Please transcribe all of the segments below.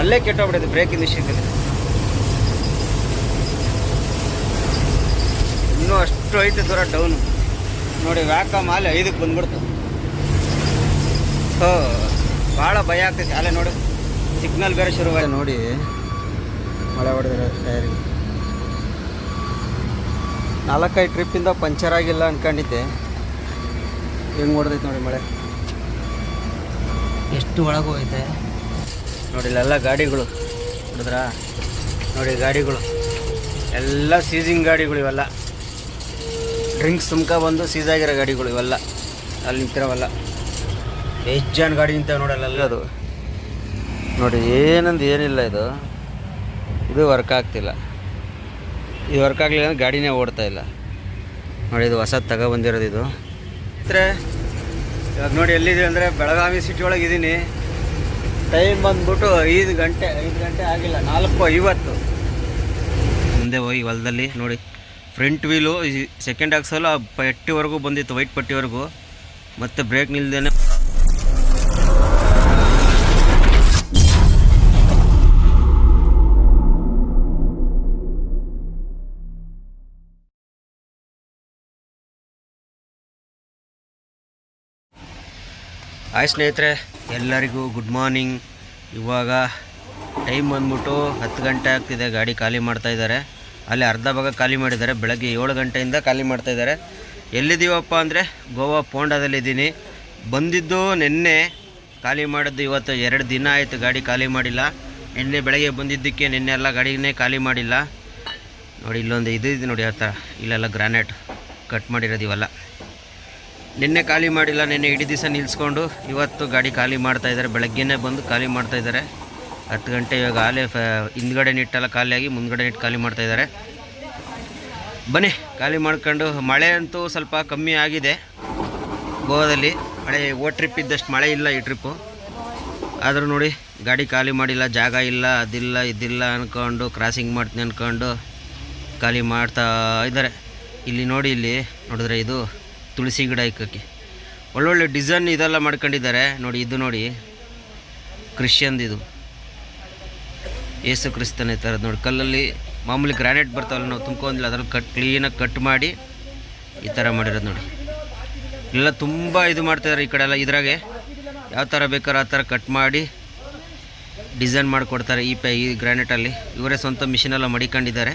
ಅಲ್ಲೇ ಕೆಟ್ಟೋಗ್ಬಿಟ್ಟಿದೆ ಬ್ರೇಕಿಂಗ್ ವಿಷಯದಲ್ಲಿ ಇನ್ನೂ ಅಷ್ಟು ಐತೆ ದೂರ ಡೌನ್ ನೋಡಿ ವ್ಯಾಕಮ್ ಮಾಲೆ ಐದಕ್ಕೆ ಬಂದ್ಬಿಡ್ತು. ಸೊ ಭಾಳ ಭಯ ಆಗ್ತೈತೆ. ಅಲ್ಲೇ ನೋಡು ಸಿಗ್ನಲ್ ಬೇರೆ ಶುರುವಾಗಿದೆ ನೋಡಿ ಮಳೆ ಹೊಡೆದಿರೋ ಟೈರಿ ನಾಲ್ಕೈದು ಟ್ರಿಪ್ಪಿಂದ ಪಂಚರ್ ಆಗಿಲ್ಲ ಅಂದ್ಕೊಂಡಿದ್ದೆ ಹೆಂಗೆ ಹೊಡೆದೈತೆ ನೋಡಿ ಮಳೆ. ಎಷ್ಟು ಒಳಗೆ ಹೋಯ್ತೆ? ನೋಡಿ ಇಲ್ಲೆಲ್ಲ ಗಾಡಿಗಳು. ನೋಡಿದ್ರಾ? ನೋಡಿ ಗಾಡಿಗಳು. ಎಲ್ಲ ಸೀಸಿಂಗ್ ಗಾಡಿಗಳು ಇವೆಲ್ಲ. ಡ್ರಿಂಕ್ಸ್ ಸುಮ್ಕ ಬಂದು ಸೀಸ್ ಆಗಿರೋ ಗಾಡಿಗಳು ಇವೆಲ್ಲ. ಅಲ್ಲಿ ನಿಂತಿರವಲ್ಲ. ಎಷ್ಟು ಜನ ಗಾಡಿ ನಿಂತಾವೆ ನೋಡಲ್ಲ ಅದು. ನೋಡಿ ಏನಂದು ಏನಿಲ್ಲ ಇದು. ಇದು ವರ್ಕ್ ಆಗ್ತಿಲ್ಲ. ಇದು ವರ್ಕ್ ಆಗಲಿಲ್ಲ ಅಂದ್ರೆ ಗಾಡಿನೇ ಓಡ್ತಾ ಇಲ್ಲ. ನೋಡಿ ಇದು ಹೊಸದು ತಗೊಬಂದಿರೋದು ಇದು. ಇವಾಗ ನೋಡಿ ಎಲ್ಲಿದೆ ಅಂದರೆ ಬೆಳಗಾವಿ ಸಿಟಿ ಒಳಗೆ ಇದ್ದೀನಿ ಟೈಮ್ ಬಂದ್ಬಿಟ್ಟು ಐದು ಗಂಟೆ ಐದು ಗಂಟೆ ಆಗಿಲ್ಲ, ನಾಲ್ಕು ಐವತ್ತು. ಮುಂದೆ ಹೋಗಿ ಹೊಲದಲ್ಲಿ ನೋಡಿ. ಫ್ರಂಟ್ ವೀಲು ಸೆಕೆಂಡ್ ಹಾಕ್ಸಲ್ಲ ಪಟ್ಟಿವರೆಗೂ ಬಂದಿತ್ತು ವೈಟ್ ಪಟ್ಟಿವರೆಗೂ. ಮತ್ತೆ ಬ್ರೇಕ್ ನಿಲ್ದೇನೆ. ಆಯ್ತು ಸ್ನೇಹಿತರೆ. ಎಲ್ಲರಿಗೂ ಗುಡ್ ಮಾರ್ನಿಂಗ್ ಇವಾಗ ಟೈಮ್ ಬಂದ್ಬಿಟ್ಟು ಹತ್ತು ಗಂಟೆ ಆಗ್ತಿದೆ, ಗಾಡಿ ಖಾಲಿ ಮಾಡ್ತಾ ಇದ್ದಾರೆ. ಅಲ್ಲಿ ಅರ್ಧ ಭಾಗ ಖಾಲಿ ಮಾಡಿದ್ದಾರೆ, ಬೆಳಗ್ಗೆ ಏಳು ಗಂಟೆಯಿಂದ ಖಾಲಿ ಮಾಡ್ತಾ ಇದ್ದಾರೆ. ಎಲ್ಲಿದ್ದೀವಪ್ಪ ಅಂದರೆ ಗೋವಾ ಪೋಂಡದಲ್ಲಿದ್ದೀನಿ. ಬಂದಿದ್ದು ನಿನ್ನೆ, ಖಾಲಿ ಮಾಡಿದ್ದು ಇವತ್ತು ಎರಡು ದಿನ ಆಯಿತು ಗಾಡಿ ಖಾಲಿ ಮಾಡಿಲ್ಲ. ನಿನ್ನೆ ಬೆಳಗ್ಗೆ ಬಂದಿದ್ದಕ್ಕೆ ನಿನ್ನೆ ಎಲ್ಲ ಗಾಡಿನೇ ಖಾಲಿ ಮಾಡಿಲ್ಲ. ನೋಡಿ, ಇಲ್ಲೊಂದು ಇದು ಇದೆ ನೋಡಿ, ಆ ಥರ. ಇಲ್ಲೆಲ್ಲ ಗ್ರಾನೈಟ್ ಕಟ್ ಮಾಡಿರೋದು ನಿನ್ನೆ ಖಾಲಿ ಮಾಡಿಲ್ಲ, ನಿನ್ನೆ ಇಡೀ ದಿವಸ ನಿಲ್ಲಿಸ್ಕೊಂಡು ಇವತ್ತು ಗಾಡಿ ಖಾಲಿ ಮಾಡ್ತಾ ಇದ್ದಾರೆ. ಬೆಳಗ್ಗೆನೇ ಬಂದು ಖಾಲಿ ಮಾಡ್ತಾ ಇದ್ದಾರೆ. ಹತ್ತು ಗಂಟೆ ಇವಾಗ ಆಲೇ ಫ, ಹಿಂದ್ಗಡೆ ನಿಟ್ಟೆಲ್ಲ ಖಾಲಿಯಾಗಿ ಮುಂದ್ಗಡೆ ನಿಟ್ಟು ಖಾಲಿ ಮಾಡ್ತಾ ಇದ್ದಾರೆ. ಬನ್ನಿ, ಖಾಲಿ ಮಾಡ್ಕೊಂಡು. ಮಳೆ ಅಂತೂ ಸ್ವಲ್ಪ ಕಮ್ಮಿ ಆಗಿದೆ ಗೋವಾದಲ್ಲಿ. ಮಳೆ ಓ ಟ್ರಿಪ್ ಇದ್ದಷ್ಟು ಮಳೆ ಇಲ್ಲ ಈ ಟ್ರಿಪ್ಪು ಆದರೂ ನೋಡಿ, ಗಾಡಿ ಖಾಲಿ ಮಾಡಿಲ್ಲ, ಜಾಗ ಇಲ್ಲ, ಅದಿಲ್ಲ, ಇದಿಲ್ಲ ಅಂದ್ಕೊಂಡು ಕ್ರಾಸಿಂಗ್ ಮಾಡ್ತೀನಿ ಅಂದ್ಕೊಂಡು ಖಾಲಿ ಮಾಡ್ತಾ ಇದ್ದಾರೆ. ಇಲ್ಲಿ ನೋಡಿ, ಇಲ್ಲಿ ನೋಡಿದ್ರೆ ಇದು ತುಳಸಿ ಗಿಡ ಇಕ್ಕಕ್ಕೆ. ಒಳ್ಳೊಳ್ಳೆ ಡಿಸೈನ್ ಇದೆಲ್ಲ ಮಾಡ್ಕೊಂಡಿದ್ದಾರೆ. ನೋಡಿ, ಇದು ನೋಡಿ. ಕ್ರಿಶ್ಚಿಯನ್ದು ಇದು. ಏಸು ಕ್ರಿಸ್ತನ ಥರದ್ದು. ನೋಡಿ, ಕಲ್ಲಲ್ಲಿ ಮಾಮೂಲಿ ಗ್ರಾನೈಟ್ ಬರ್ತಾವಲ್ಲ ನಾವು ತುಂಬ್ಕೊಂಡಿಲ್ಲ ಅದ್ರಲ್ಲಿ ಕಟ್ ಕ್ಲೀನಾಗಿ ಕಟ್ ಮಾಡಿ ಈ ಥರ ಮಾಡಿರೋದು ನೋಡಿ. ಎಲ್ಲ ತುಂಬ ಇದು ಮಾಡ್ತಾಯಿದ್ದಾರೆ ಈ ಕಡೆ ಎಲ್ಲ ಇದ್ರಾಗೆ. ಯಾವ ಥರ ಬೇಕಾದ್ರೆ ಆ ಥರ ಕಟ್ ಮಾಡಿ ಡಿಸೈನ್ ಮಾಡಿಕೊಡ್ತಾರೆ ಈ ಪೈ ಈ ಗ್ರಾನೈಟಲ್ಲಿ. ಇವರೇ ಸ್ವಂತ ಮಿಷಿನೆಲ್ಲ ಮಡಿಕೊಂಡಿದ್ದಾರೆ.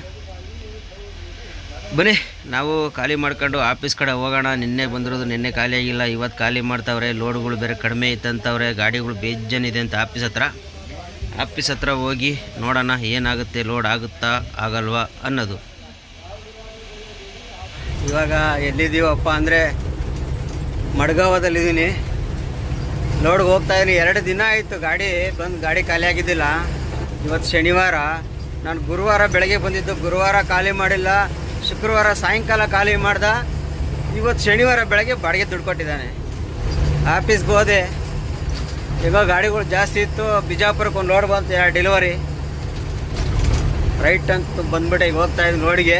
ಬನ್ನಿ. ನಾವು ಖಾಲಿ ಮಾಡ್ಕೊಂಡು ಆಫೀಸ್ ಕಡೆ ಹೋಗೋಣ, ನಿನ್ನೆ ಬಂದಿರೋದು ನಿನ್ನೆ ಖಾಲಿ ಆಗಿಲ್ಲ, ಇವತ್ತು ಖಾಲಿ ಮಾಡ್ತಾವ್ರೆ, ಲೋಡ್ಗಳು ಬೇರೆ ಕಡಿಮೆ ಇತ್ತಂತವ್ರೆ ಗಾಡಿಗಳು ಬೇಜನಿದೆ ಅಂತ ಆಫೀಸ್ ಹತ್ರ. ಆಫೀಸ್ ಹತ್ರ ಹೋಗಿ ನೋಡೋಣ, ಏನಾಗುತ್ತೆ, ಲೋಡ್ ಆಗುತ್ತಾ ಆಗಲ್ವಾ ಅನ್ನೋದು. ಇವಾಗ ಎಲ್ಲಿದ್ದೀವಪ್ಪ ಅಂದರೆ ಮಡ್ಗಾವದಲ್ಲಿದ್ದೀನಿ. ಲೋಡ್ಗೆ ಹೋಗ್ತಾ ಇದ್ದೀನಿ. ಎರಡು ದಿನ ಆಯಿತು ಗಾಡಿ ಬಂದು ಗಾಡಿ ಖಾಲಿ ಆಗಿದ್ದಿಲ್ಲ. ಇವತ್ತು ಶನಿವಾರ. ನಾನು ಗುರುವಾರ ಬೆಳಗ್ಗೆ ಬಂದಿದ್ದು, ಗುರುವಾರ ಖಾಲಿ ಮಾಡಿಲ್ಲ. ಶುಕ್ರವಾರ ಸಾಯಂಕಾಲ ಖಾಲಿ ಮಾಡ್ದ, ಇವತ್ತು ಶನಿವಾರ ಬೆಳಗ್ಗೆ ಬಾಡಿಗೆ ದುಡ್ಡು ಕೊಟ್ಟಿದ್ದಾನೆ. ಆಫೀಸ್ಗೆ ಹೋದೆ. ಈಗ ಗಾಡಿಗಳು ಜಾಸ್ತಿ ಇತ್ತು, ಬಿಜಾಪುರಕ್ಕೆ ಒಂದು ಲೋಡ್ ಬಂತು, ಎರಡು ಡೆಲಿವರಿ ರೈಟ್ ಅಂತ ಬಂದ್ಬಿಟ್ಟೆ, ಈಗ ಹೋಗ್ತಾ ಇದ್ದೀನಿ ಲೋಡಿಗೆ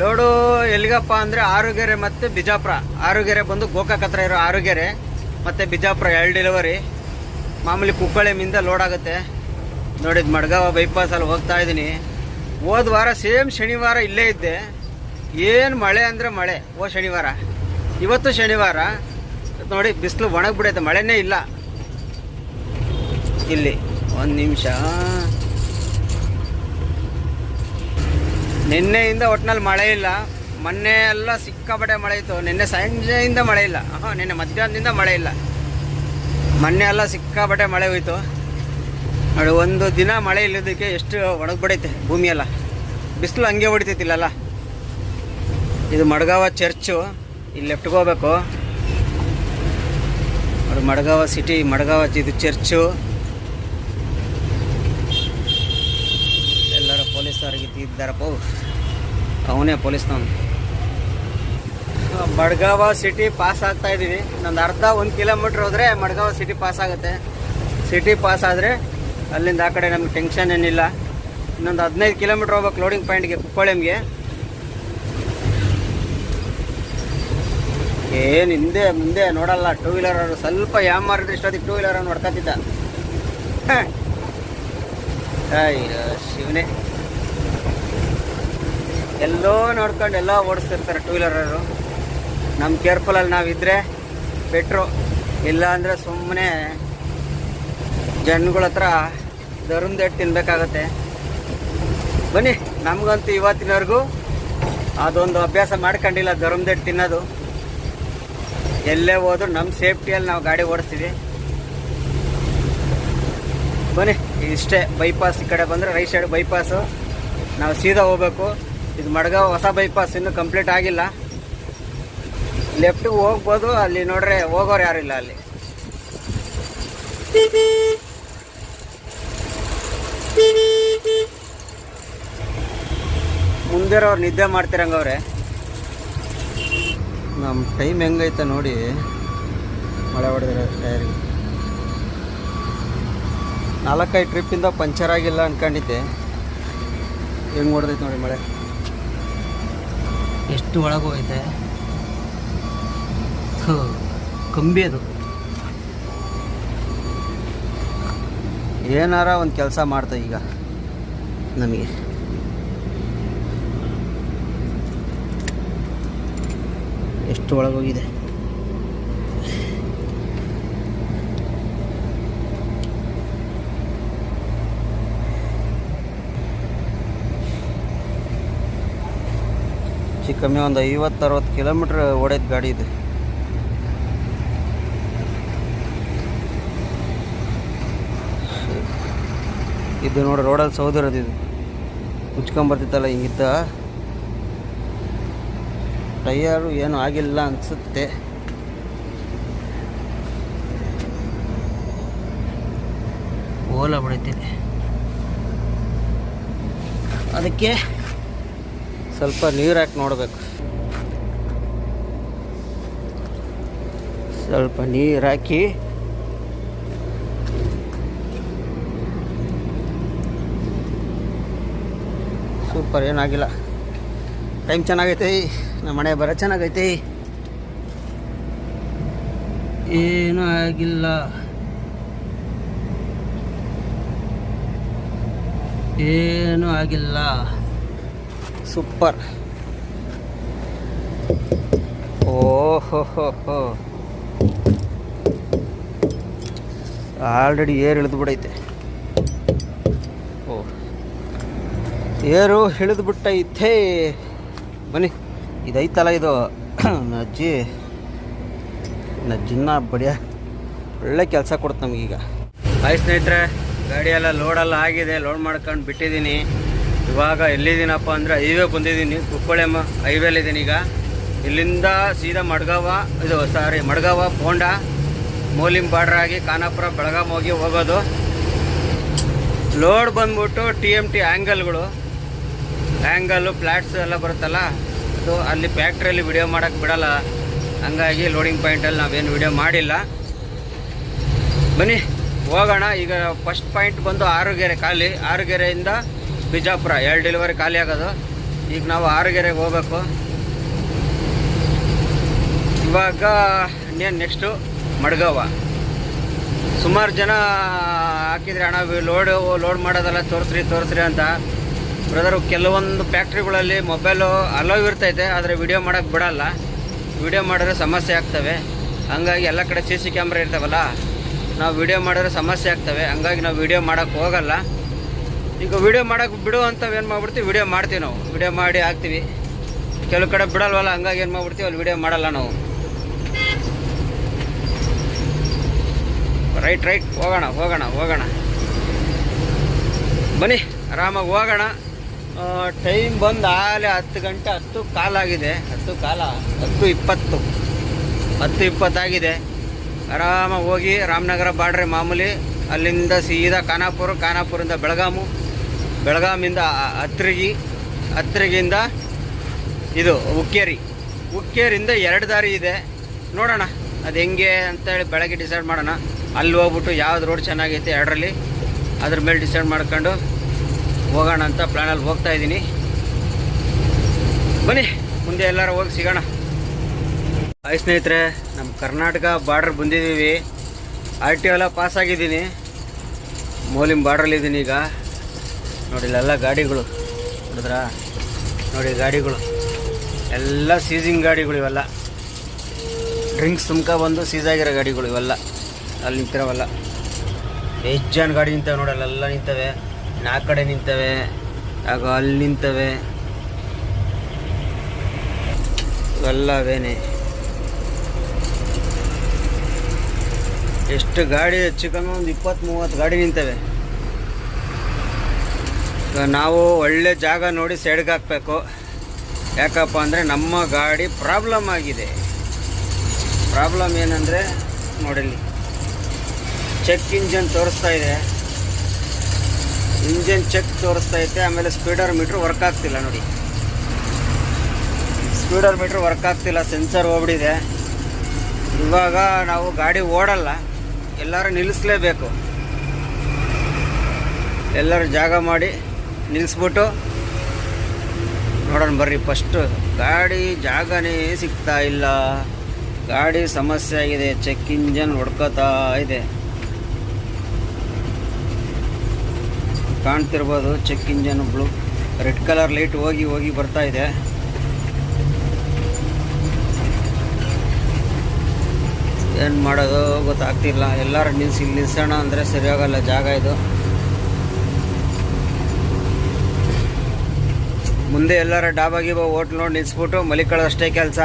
ಲೋಡು ಎಲ್ಲಿಗಪ್ಪ ಅಂದರೆ ಆರುಗೆರೆ ಮತ್ತು ಬಿಜಾಪುರ. ಆರುಗೆರೆ ಬಂದು ಗೋಕಾಕ್ ಹತ್ರ ಇರೋ ಆರುಗೆರೆ, ಮತ್ತು ಬಿಜಾಪುರ ಎರಡು ಡೆಲಿವರಿ ಮಾಮೂಲಿ ಕುಕ್ಕಳೆಮಿಂದ ಲೋಡ್ ಆಗುತ್ತೆ. ನೋಡಿದ್ದು ಮಡ್ಗಾವ ಬೈಪಾಸಲ್ಲಿ ಹೋಗ್ತಾ ಇದ್ದೀನಿ. ಹೋದ ವಾರ ಸೇಮ್ ಶನಿವಾರ ಇಲ್ಲೇ ಇದ್ದೆ. ಏನು ಮಳೆ ಅಂದರೆ ಮಳೆ. ಓ, ಶನಿವಾರ. ಇವತ್ತು ಶನಿವಾರ. ನೋಡಿ, ಬಿಸಿಲು ಒಣಗಿಬಿಡೈತೆ. ಮಳೆನೇ ಇಲ್ಲ. ಇಲ್ಲಿ ಒಂದು ನಿಮಿಷ. ನಿನ್ನೆಯಿಂದ ಒಟ್ಟಿನಲ್ಲಿ ಮಳೆ ಇಲ್ಲ. ಮೊನ್ನೆ ಎಲ್ಲ ಸಿಕ್ಕಾಪಟ್ಟೆ ಮಳೆ ಇತ್ತು. ನಿನ್ನೆ ಸಂಜೆಯಿಂದ ಮಳೆ ಇಲ್ಲ. ಹಾಂ ನಿನ್ನೆ ಮಧ್ಯಾಹ್ನದಿಂದ ಮಳೆ ಇಲ್ಲ. ಮೊನ್ನೆ ಎಲ್ಲ ಸಿಕ್ಕಾಪಟ್ಟೆ ಮಳೆ ಹೋಯ್ತು. ನೋಡಿ, ಒಂದು ದಿನ ಮಳೆ ಇಲ್ಲದಕ್ಕೆ ಎಷ್ಟು ಒಣಗಿಬಿಡೈತೆ ಭೂಮಿ ಎಲ್ಲ ಬಿಸಿಲು ಹಂಗೆ ಹೊಡಿತೈತಿಲ್ಲಲ್ಲ ಇದು ಮಡ್ಗಾವ ಚರ್ಚು. ಇಲ್ಲಿ ಲೆಫ್ಟ್ಗೆ ಹೋಗ್ಬೇಕು. ನೋಡಿ ಮಡ್ಗಾವ ಸಿಟಿ ಮಡ್ಗಾವ ಇದು ಚರ್ಚು. ಎಲ್ಲರ ಪೊಲೀಸರಿಗೆ ಇದ್ದಾರಪ್ಪ. ಅವನೇ ಪೊಲೀಸ್ನವನು ಮಡ್ಗಾವ ಸಿಟಿ ಪಾಸ್ ಆಗ್ತಾ ಇದ್ದೀವಿ ಇನ್ನೊಂದು ಅರ್ಧ ಒಂದು ಕಿಲೋಮೀಟ್ರ್ ಹೋದರೆ ಮಡ್ಗಾವ ಸಿಟಿ ಪಾಸ್ ಆಗುತ್ತೆ. ಸಿಟಿ ಪಾಸ್ ಆದರೆ ಅಲ್ಲಿಂದ ಆ ಕಡೆ ನಮ್ಗೆ ಟೆನ್ಷನ್ ಏನಿಲ್ಲ. ಇನ್ನೊಂದು ಹದಿನೈದು ಕಿಲೋಮೀಟ್ರ್ ಹೋಗ್ಬೇಕು ಲೋಡಿಂಗ್ ಪಾಯಿಂಟ್ಗೆ ಕುಪ್ಪಳೆಮ್ಗೆ. ಏನು ಹಿಂದೆ ಮುಂದೆ ನೋಡಲ್ಲ ಟೂ ವೀಲರ್ ಅವರು ಸ್ವಲ್ಪ ಯಾವ ಮಾರಿದ್ರೆ ಇಷ್ಟೊತ್ತಿಗೆ ಟೂ ವೀಲರ್ ಅವ್ನು ಹೊಡ್ಕೊತಿದ್ದ ಅಯ್ಯೋ, ಶಿವನೇ. ಎಲ್ಲೋ ನೋಡ್ಕೊಂಡು ಎಲ್ಲ ಓಡಿಸ್ತಿರ್ತಾರೆ ಟೂ ವೀಲರವರು ನಮ್ಮ ನಾವು ನಾವಿದ್ರೆ ಬೆಟ್ರು ಇಲ್ಲ ಅಂದರೆ ಸುಮ್ಮನೆ ಜನಗಳ ಹತ್ರ ದರುಂದೆಟ್ಟು ತಿನ್ಬೇಕಾಗತ್ತೆ. ಬನ್ನಿ, ನಮಗಂತೂ ಇವತ್ತಿನವರೆಗೂ ಅದೊಂದು ಅಭ್ಯಾಸ ಮಾಡ್ಕೊಂಡಿಲ್ಲ ದರುಮ್ದೆಟ್ಟು ತಿನ್ನೋದು. ಎಲ್ಲೇ ಹೋದ್ರು ನಮ್ಮ ಸೇಫ್ಟಿಯಲ್ಲಿ ನಾವು ಗಾಡಿ ಓಡಿಸ್ತೀವಿ. ಬನ್ನಿ, ಇಷ್ಟೇ ಬೈಪಾಸ್ ಈ ಕಡೆ ಬಂದರೆ ರೈಟ್ ಸೈಡ್ ಬೈಪಾಸು ನಾವು ಸೀದಾ ಹೋಗ್ಬೇಕು. ಇದು ಮಡ್ಗಾವ್ ಹೊಸ ಬೈಪಾಸ್ ಇನ್ನೂ ಕಂಪ್ಲೀಟ್ ಆಗಿಲ್ಲ. ಲೆಫ್ಟಿಗೆ ಹೋಗ್ಬೋದು, ಅಲ್ಲಿ ನೋಡ್ರೆ ಹೋಗೋರು ಯಾರಿಲ್ಲ ಅಲ್ಲಿ. ಮುಂದಿರೋರು ನಿದ್ದೆ ಮಾಡ್ತಿರಂಗವ್ರೆ. ನಮ್ಮ ಟೈಮ್ ಹೆಂಗೈತೆ ನೋಡಿ ಮಳೆ ಹೊಡೆದಿರೋ ಟೈರಿಗೆ ನಾಲ್ಕೈದು ಟ್ರಿಪ್ಪಿಂದ ಪಂಚರ್ ಆಗಿಲ್ಲ ಅಂದ್ಕೊಂಡಿದ್ದೆ ಹೆಂಗೆ ಹೊಡೆದೈತೆ ನೋಡಿ ಮಳೆ. ಎಷ್ಟು ಒಳಗೆ ಹೋಗೈತೆ ಕಂಬಿ ಅದು. ಏನಾರ ಒಂದು ಕೆಲಸ ಮಾಡ್ತಾ ಈಗ ನಮಗೆ. ಎಷ್ಟು ಒಳಗೋಗಿದೆ? ಹೆಚ್ಚು ಕಮ್ಮಿ ಒಂದು ಐವತ್ತು ಅರವತ್ತು ಕಿಲೋಮೀಟ್ರ್ ಓಡೈತೆ ಗಾಡಿ ಇದು. ಇದು ನೋಡಿ ರೋಡಲ್ಲಿ ಸೌದಿರೋದು ಇದು. ಮುಚ್ಕೊಂಬರ್ತಿತ್ತಲ್ಲ ಹಿಂಗಿದ್ದ ಟೈಯರು ಏನೂ ಆಗಿಲ್ಲ ಅನಿಸುತ್ತೆ. ಓಲ ಬಿಡೈತಿದೆ ಅದಕ್ಕೆ ಸ್ವಲ್ಪ ನೀರು ಹಾಕಿ ನೋಡಬೇಕು. ಸ್ವಲ್ಪ ನೀರು ಹಾಕಿ ಸೂಪರ್, ಏನಾಗಿಲ್ಲ. ಟೈಮ್ ಚೆನ್ನಾಗೈತೆ. ನಮ್ಮ ಮನೆ ಬರೋ ಚೆನ್ನಾಗೈತಿ. ಏನೂ ಆಗಿಲ್ಲ. ಏನೂ ಆಗಿಲ್ಲ. ಸೂಪರ್. ಓಹೋ ಹೋ ಆಲ್ರೆಡಿ ಏರ್ ಇಳಿದು ಬಿಡೈತೆ ಓ ಏರು ಇಳಿದು ಬಿಟ್ಟೈತೆ ಬನ್ನಿ. ಇದೈತಲ್ಲ ಇದು? ನಜ್ಜಿ. ನಜ್ಜಿನ ಬಡಿಯ ಒಳ್ಳೆ ಕೆಲಸ ಕೊಡ್ತು ನಮಗೀಗ. ಹಾಯ್ ಸ್ನೇಹಿತರೆ, ಗಾಡಿಯೆಲ್ಲ ಲೋಡೆಲ್ಲ ಆಗಿದೆ. ಲೋಡ್ ಮಾಡ್ಕೊಂಡು ಬಿಟ್ಟಿದ್ದೀನಿ. ಇವಾಗ ಎಲ್ಲಿದ್ದೀನಪ್ಪ ಅಂದರೆ ಹೈವೇ ಬಂದಿದ್ದೀನಿ. ಕುಪ್ಪಳೆಮ್ಮ ಹೈವೇಲಿದ್ದೀನಿ ಈಗ. ಇಲ್ಲಿಂದ ಸೀದಾ ಮಡ್ಗಾವ, ಇದು ಸಾರಿ ಮಡ್ಗಾವ ಮೋಲಿಂ ಬಾರ್ಡ್ರ್ ಆಗಿ ಖಾನಾಪುರ ಬೆಳಗಾಮ್ ಹೋಗಿ ಹೋಗೋದು. ಲೋಡ್ ಬಂದ್ಬಿಟ್ಟು ಟಿ ಎಂ ಟಿ ಆ್ಯಂಗಲ್ಗಳು ಆ್ಯಂಗಲ್ಲು ಫ್ಲ್ಯಾಟ್ಸ್ ಎಲ್ಲ ಬರುತ್ತಲ್ಲ? ಅದು ಅಲ್ಲಿ ಫ್ಯಾಕ್ಟ್ರಿಯಲ್ಲಿ ವಿಡಿಯೋ ಮಾಡೋಕ್ಕೆ ಬಿಡಲ್ಲ. ಹಂಗಾಗಿ ಲೋಡಿಂಗ್ ಪಾಯಿಂಟಲ್ಲಿ ನಾವೇನು ವಿಡಿಯೋ ಮಾಡಿಲ್ಲ. ಬನ್ನಿ, ಹೋಗೋಣ. ಈಗ ಫಸ್ಟ್ ಪಾಯಿಂಟ್ ಬಂದು ಆರುಗೆರೆ ಖಾಲಿ. ಆರುಗೆರೆಯಿಂದ ಬಿಜಾಪುರ, ಎರಡು ಡೆಲಿವರಿ ಖಾಲಿ ಆಗೋದು. ಈಗ ನಾವು ಆರುಗೆರೆಗೆ ಹೋಗಬೇಕು. ಇವಾಗ ಇನ್ನೇನು ನೆಕ್ಸ್ಟು ಮಡ್ಗಾವ ಸುಮಾರು ಜನ ಹಾಕಿದ್ರೆ ಅಣ್ಣ ಲೋಡ್ ಲೋಡ್ ಮಾಡೋದಲ್ಲ ತೋರಿಸ್ರಿ ತೋರಿಸ್ರಿ ಅಂತ. ಬ್ರದರು ಕೆಲವೊಂದು ಫ್ಯಾಕ್ಟ್ರಿಗಳಲ್ಲಿ ಮೊಬೈಲು ಅಲೋ ಇರ್ತೈತೆ, ಆದರೆ ವಿಡಿಯೋ ಮಾಡೋಕ್ಕೆ ಬಿಡೋಲ್ಲ. ವಿಡಿಯೋ ಮಾಡಿದ್ರೆ ಸಮಸ್ಯೆ ಆಗ್ತವೆ. ಹಂಗಾಗಿ ಎಲ್ಲ ಕಡೆ ಸಿ ಸಿ ಕ್ಯಾಮ್ರಾ ಇರ್ತಾವಲ್ಲ, ನಾವು ವಿಡಿಯೋ ಮಾಡಿದ್ರೆ ಸಮಸ್ಯೆ ಆಗ್ತವೆ. ಹಂಗಾಗಿ ನಾವು ವಿಡಿಯೋ ಮಾಡೋಕ್ಕೆ ಹೋಗಲ್ಲ. ಈಗ ವಿಡಿಯೋ ಮಾಡೋಕ್ಕೆ ಬಿಡು ಏನು ಮಾಡ್ಬಿಡ್ತೀವಿ? ವಿಡಿಯೋ ಮಾಡ್ತೀವಿ ನಾವು. ವಿಡಿಯೋ ಮಾಡಿ ಹಾಕ್ತೀವಿ. ಕೆಲವು ಕಡೆ ಬಿಡಲ್ವಲ್ಲ, ಹಂಗಾಗಿ ಏನು ಮಾಡ್ಬಿಡ್ತೀವಿ? ಅಲ್ಲಿ ವಿಡಿಯೋ ಮಾಡಲ್ಲ ನಾವು. ರೈಟ್ ರೈಟ್ ಹೋಗೋಣ ಹೋಗೋಣ ಹೋಗೋಣ. ಬನ್ನಿ, ಆರಾಮಾಗಿ ಹೋಗೋಣ. ಟೈಮ್ ಬಂದು ಆಗಲೇ ಹತ್ತು ಗಂಟೆ, ಹತ್ತು ಕಾಲಾಗಿದೆ. ಹತ್ತು ಕಾಲ, ಹತ್ತು ಇಪ್ಪತ್ತು. ಹತ್ತು ಇಪ್ಪತ್ತಾಗಿದೆ ಆರಾಮಾಗಿ ಹೋಗಿ ರಾಮನಗರ ಬಾಡ್ರಿ ಮಾಮೂಲಿ, ಅಲ್ಲಿಂದ ಸೀದಾ ಖಾನಾಪುರ ಖಾನಾಪುರಿಂದ ಬೆಳಗಾಮು. ಬೆಳಗಾಮಿಂದ ಹತ್ರಿಗಿ ಹತ್ರಿಗಿಂದ ಇದು, ಉಕ್ಕೇರಿ. ಉಕ್ಕೇರಿಂದ ಎರಡು ದಾರಿ ಇದೆ. ನೋಡೋಣ, ಅದು ಹೆಂಗೆ ಅಂತೇಳಿ ಬೆಳಗ್ಗೆ ಡಿಸೈಡ್ ಮಾಡೋಣ. ಅಲ್ಲಿ ಹೋಗ್ಬಿಟ್ಟು ಯಾವ್ದು ರೋಡ್ ಚೆನ್ನಾಗೈತೆ ಎರಡರಲ್ಲಿ, ಅದ್ರ ಮೇಲೆ ಡಿಸೈಡ್ ಮಾಡ್ಕೊಂಡು ಹೋಗೋಣ ಅಂತ ಪ್ಲ್ಯಾನಲ್ಲಿ ಹೋಗ್ತಾ ಇದ್ದೀನಿ. ಬನ್ನಿ, ಮುಂದೆ ಎಲ್ಲರೂ ಹೋಗಿ ಸಿಗೋಣ. ಹಾಯ್ ಸ್ನೇಹಿತರೆ, ನಮ್ಮ ಕರ್ನಾಟಕ ಬಾರ್ಡ್ರ್ ಬಂದಿದ್ದೀವಿ. ಆರ್ ಟಿ ಎಲ್ಲ ಪಾಸ್ ಆಗಿದ್ದೀನಿ ಮೋಲಿಂ ಬಾರ್ಡ್ರಲ್ಲಿದ್ದೀನಿ ಈಗ. ನೋಡಿ, ಇಲ್ಲೆಲ್ಲ ಗಾಡಿಗಳು. ನೋಡಿದ್ರಾ? ನೋಡಿ, ಗಾಡಿಗಳು. ಎಲ್ಲ ಸೀಸಿಂಗ್ ಗಾಡಿಗಳು ಇವೆಲ್ಲ. ಡ್ರಿಂಕ್ಸ್ ತುಮ್ಕ ಬಂದು ಸೀಸ್ ಆಗಿರೋ ಗಾಡಿಗಳು ಇವೆಲ್ಲ. ಅಲ್ಲಿ ನಿಂತಿರೋವಲ್ಲ. ಜನ ಗಾಡಿ ನಿಂತವೆ ನೋಡಿ, ಅಲ್ಲೆಲ್ಲ ನಿಂತವೆ. ನಾಲ್ಕು ಕಡೆ ನಿಂತವೆ ಹಾಗೂ ಅಲ್ಲಿ ನಿಂತವೆ. ಎಲ್ಲ ಅವೇನೆ. ಎಷ್ಟು ಗಾಡಿ ಹೆಚ್ಚು ಕಮ್ಮಿ ಒಂದು ಇಪ್ಪತ್ತು ಮೂವತ್ತು ಗಾಡಿ ನಿಂತವೆ. ನಾವು ಒಳ್ಳೆ ಜಾಗ ನೋಡಿ ಸೈಡ್ಗೆ ಹಾಕಬೇಕು ಯಾಕಪ್ಪ ಅಂದರೆ ನಮ್ಮ ಗಾಡಿ ಪ್ರಾಬ್ಲಮ್ ಆಗಿದೆ. ಪ್ರಾಬ್ಲಮ್ ಏನಂದರೆ, ನೋಡಿಲ್ಲಿ, ಚೆಕ್ ಇಂಜನ್ ತೋರಿಸ್ತಾ ಇದೆ. ಇಂಜನ್ ಚೆಕ್ ತೋರಿಸ್ತಾ ಐತೆ, ಆಮೇಲೆ ಸ್ಪೀಡರ್ ಮೀಟ್ರ್ ವರ್ಕ್ ಆಗ್ತಿಲ್ಲ ನೋಡಿ. ಸ್ಪೀಡರ್ ಮೀಟ್ರ್ ವರ್ಕ್ ಆಗ್ತಿಲ್ಲ ಸೆನ್ಸರ್ ಹೋಗ್ಬಿಟ್ಟಿದೆ. ಇವಾಗ ನಾವು ಗಾಡಿ ಓಡಲ್ಲ, ಎಲ್ಲರೂ ನಿಲ್ಲಿಸ್ಲೇಬೇಕು. ಎಲ್ಲರೂ ಜಾಗ ಮಾಡಿ ನಿಲ್ಲಿಸ್ಬಿಟ್ಟು ನೋಡೋಣ ಬರ್ರಿ ಫಸ್ಟು ಗಾಡಿ ಜಾಗನೇ ಸಿಗ್ತಾ ಇಲ್ಲ. ಗಾಡಿ ಸಮಸ್ಯೆ ಆಗಿದೆ ಚೆಕ್ ಇಂಜನ್ ಹೊಡ್ಕೋತಾ ಇದೆ. ಕಾಣ್ತಿರ್ಬೋದು. Check engine blue red colour light ಹೋಗಿ ಹೋಗಿ ಬರ್ತಾ ಇದೆ. ಏನು ಮಾಡೋದು ಗೊತ್ತಾಗ್ತಿಲ್ಲ. ಎಲ್ಲರೂ ನಿಲ್ಸಿ ಇಲ್ಲಿ ನಿಲ್ಸೋಣ ಅಂದರೆ ಸರಿಯಾಗಲ್ಲ ಜಾಗ ಇದು. ಮುಂದೆ ಎಲ್ಲರ ಡಾಬಾ ಗೀಬಾ ಹೋಟ್ಲು ನೋಡಿ ನಿಲ್ಸ್ಬಿಟ್ಟು ಮಲಿಕೊಳ್ಳೋಷ್ಟೇ ಕೆಲಸ.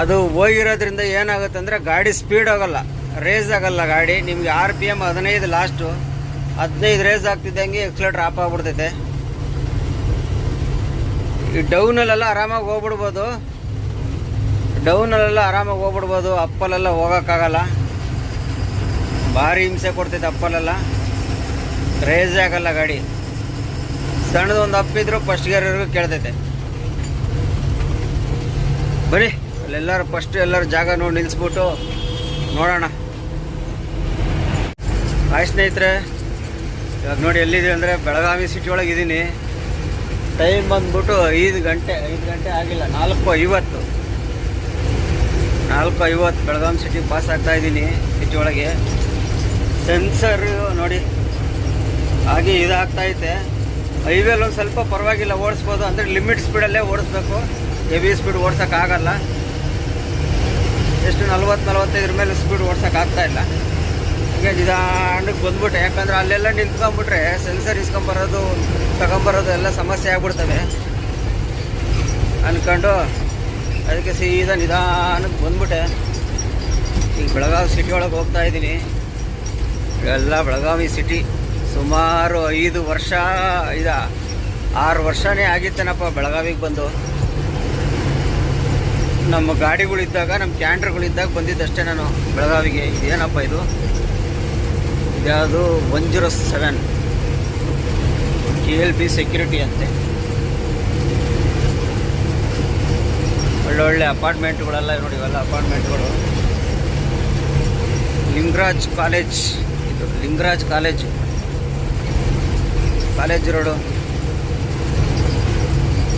ಅದು ಹೋಗಿರೋದ್ರಿಂದ ಏನಾಗುತ್ತೆ ಅಂದರೆ ಗಾಡಿ ಸ್ಪೀಡ್ ಹೋಗಲ್ಲ ರೇಸ್ ಆಗಲ್ಲ ಗಾಡಿ. ನಿಮಗೆ ಆರ್ ಪಿ ಎಂ ಹದಿನೈದು ಲಾಸ್ಟು ಹದಿನೈದು ರೇಸ್ ಆಗ್ತಿದ್ದಂಗೆ ಎಕ್ಸಲೇಟ್ರ್ ಆಫ್ ಆಗ್ಬಿಡ್ತೈತೆ. ಈ ಡೌನಲ್ಲೆಲ್ಲ ಆರಾಮಾಗಿ ಹೋಗ್ಬಿಡ್ಬೋದು. ಡೌನಲ್ಲೆಲ್ಲ ಆರಾಮಾಗಿ ಹೋಗ್ಬಿಡ್ಬೋದು. ಅಪ್ಪಲೆಲ್ಲ ಹೋಗೋಕ್ಕಾಗಲ್ಲ. ಭಾರಿ ಹಿಂಸೆ ಕೊಡ್ತೈತೆ ಅಪ್ಪಲೆಲ್ಲ. ರೇಸ್ ಆಗಲ್ಲ ಗಾಡಿ. ಸಣ್ಣದೊಂದು ಫಸ್ಟ್ ಫಸ್ಟ್ ಗೇರ್ವರೆಗೂ ಕೇಳ್ತೈತೆ. ಬರೀ ಅಲ್ಲೆಲ್ಲರೂ ಫಸ್ಟ್ ಎಲ್ಲರೂ ಜಾಗ ನೋಡಿ ನಿಲ್ಲಿಸ್ಬಿಟ್ಟು ನೋಡೋಣ. ಆಯ್ತು ಸ್ನೇಹಿತರೆ. ಇವಾಗ ನೋಡಿ ಎಲ್ಲಿದ್ದೀವಿ ಅಂದರೆ ಬೆಳಗಾವಿ ಸಿಟಿ ಒಳಗೆ ಇದ್ದೀನಿ ಟೈಮ್ ಬಂದ್ಬಿಟ್ಟು ಐದು ಗಂಟೆ ಐದು ಗಂಟೆ ಆಗಿಲ್ಲ, ನಾಲ್ಕು ಐವತ್ತು. ನಾಲ್ಕು ಐವತ್ತು ಬೆಳಗಾವಿ ಸಿಟಿ ಪಾಸ್ ಆಗ್ತಾ ಇದ್ದೀನಿ ಸಿಟಿ ಒಳಗೆ. ಸೆನ್ಸರ್ ನೋಡಿ, ಹಾಗೆ ಇದಾಗ್ತಾ ಐತೆ. ಹೈವೇಲಿ ಒಂದು ಸ್ವಲ್ಪ ಪರವಾಗಿಲ್ಲ, ಓಡಿಸ್ಬೋದು. ಅಂದರೆ ಲಿಮಿಟ್ ಸ್ಪೀಡಲ್ಲೇ ಓಡಿಸ್ಬೇಕು. ಹೆವಿ ಸ್ಪೀಡ್ ಓಡ್ಸೋಕ್ಕಾಗಲ್ಲ ಎಷ್ಟು ನಲ್ವತ್ತು ನಲ್ವತ್ತೈದರ ಮೇಲೆ ಸ್ಪೀಡ್ ಓಡ್ಸೋಕ್ಕಾಗ್ತಾ ಇಲ್ಲ. ಹೀಗೆ ನಿಧಾನಕ್ಕೆ ಬಂದ್ಬಿಟ್ಟೆ ಯಾಕಂದ್ರೆ ಅಲ್ಲೆಲ್ಲ ನಿಂತ್ಕೊಂಡ್ಬಿಟ್ರೆ ಸೆನ್ಸರ್ ಇಸ್ಕೊಂಬರೋದು, ತಗೊಂಬರೋದು ಎಲ್ಲ ಸಮಸ್ಯೆ ಆಗ್ಬಿಡ್ತವೆ. ಅಂದ್ಕೊಂಡು ಅದಕ್ಕೆ ಸೀದಾ ನಿಧಾನಕ್ಕೆ ಬಂದ್ಬಿಟ್ಟೆ. ಈಗ ಬೆಳಗಾವಿ ಸಿಟಿ ಒಳಗೆ ಹೋಗ್ತಾ ಇದ್ದೀನಿ. ಎಲ್ಲ ಬೆಳಗಾವಿ ಸಿಟಿ ಸುಮಾರು ಐದು ವರ್ಷ, ಇದ ಆರು ವರ್ಷನೇ ಆಗಿತ್ತೇನಪ್ಪ ಬೆಳಗಾವಿಗೆ ಬಂದು. ನಮ್ಮ ಗಾಡಿಗಳಿದ್ದಾಗ, ನಮ್ಮ ಕ್ಯಾಂಡ್ರ್ಗಳಿದ್ದಾಗ ಬಂದಿದ್ದಷ್ಟೇ ನಾನು ಬೆಳಗಾವಿಗೆ. ಇದೇನಪ್ಪ ಇದು? ಇದ್ಯಾವುದು one zero seven K L B security ಅಂತೆ. ಒಳ್ಳೊಳ್ಳೆ ಅಪಾರ್ಟ್ಮೆಂಟ್ಗಳೆಲ್ಲ ನೋಡಿ, ಇವೆಲ್ಲ ಅಪಾರ್ಟ್ಮೆಂಟ್ಗಳು. ಲಿಂಗರಾಜ್ ಕಾಲೇಜ್, ಇದು ಲಿಂಗರಾಜ್ ಕಾಲೇಜ್. College road.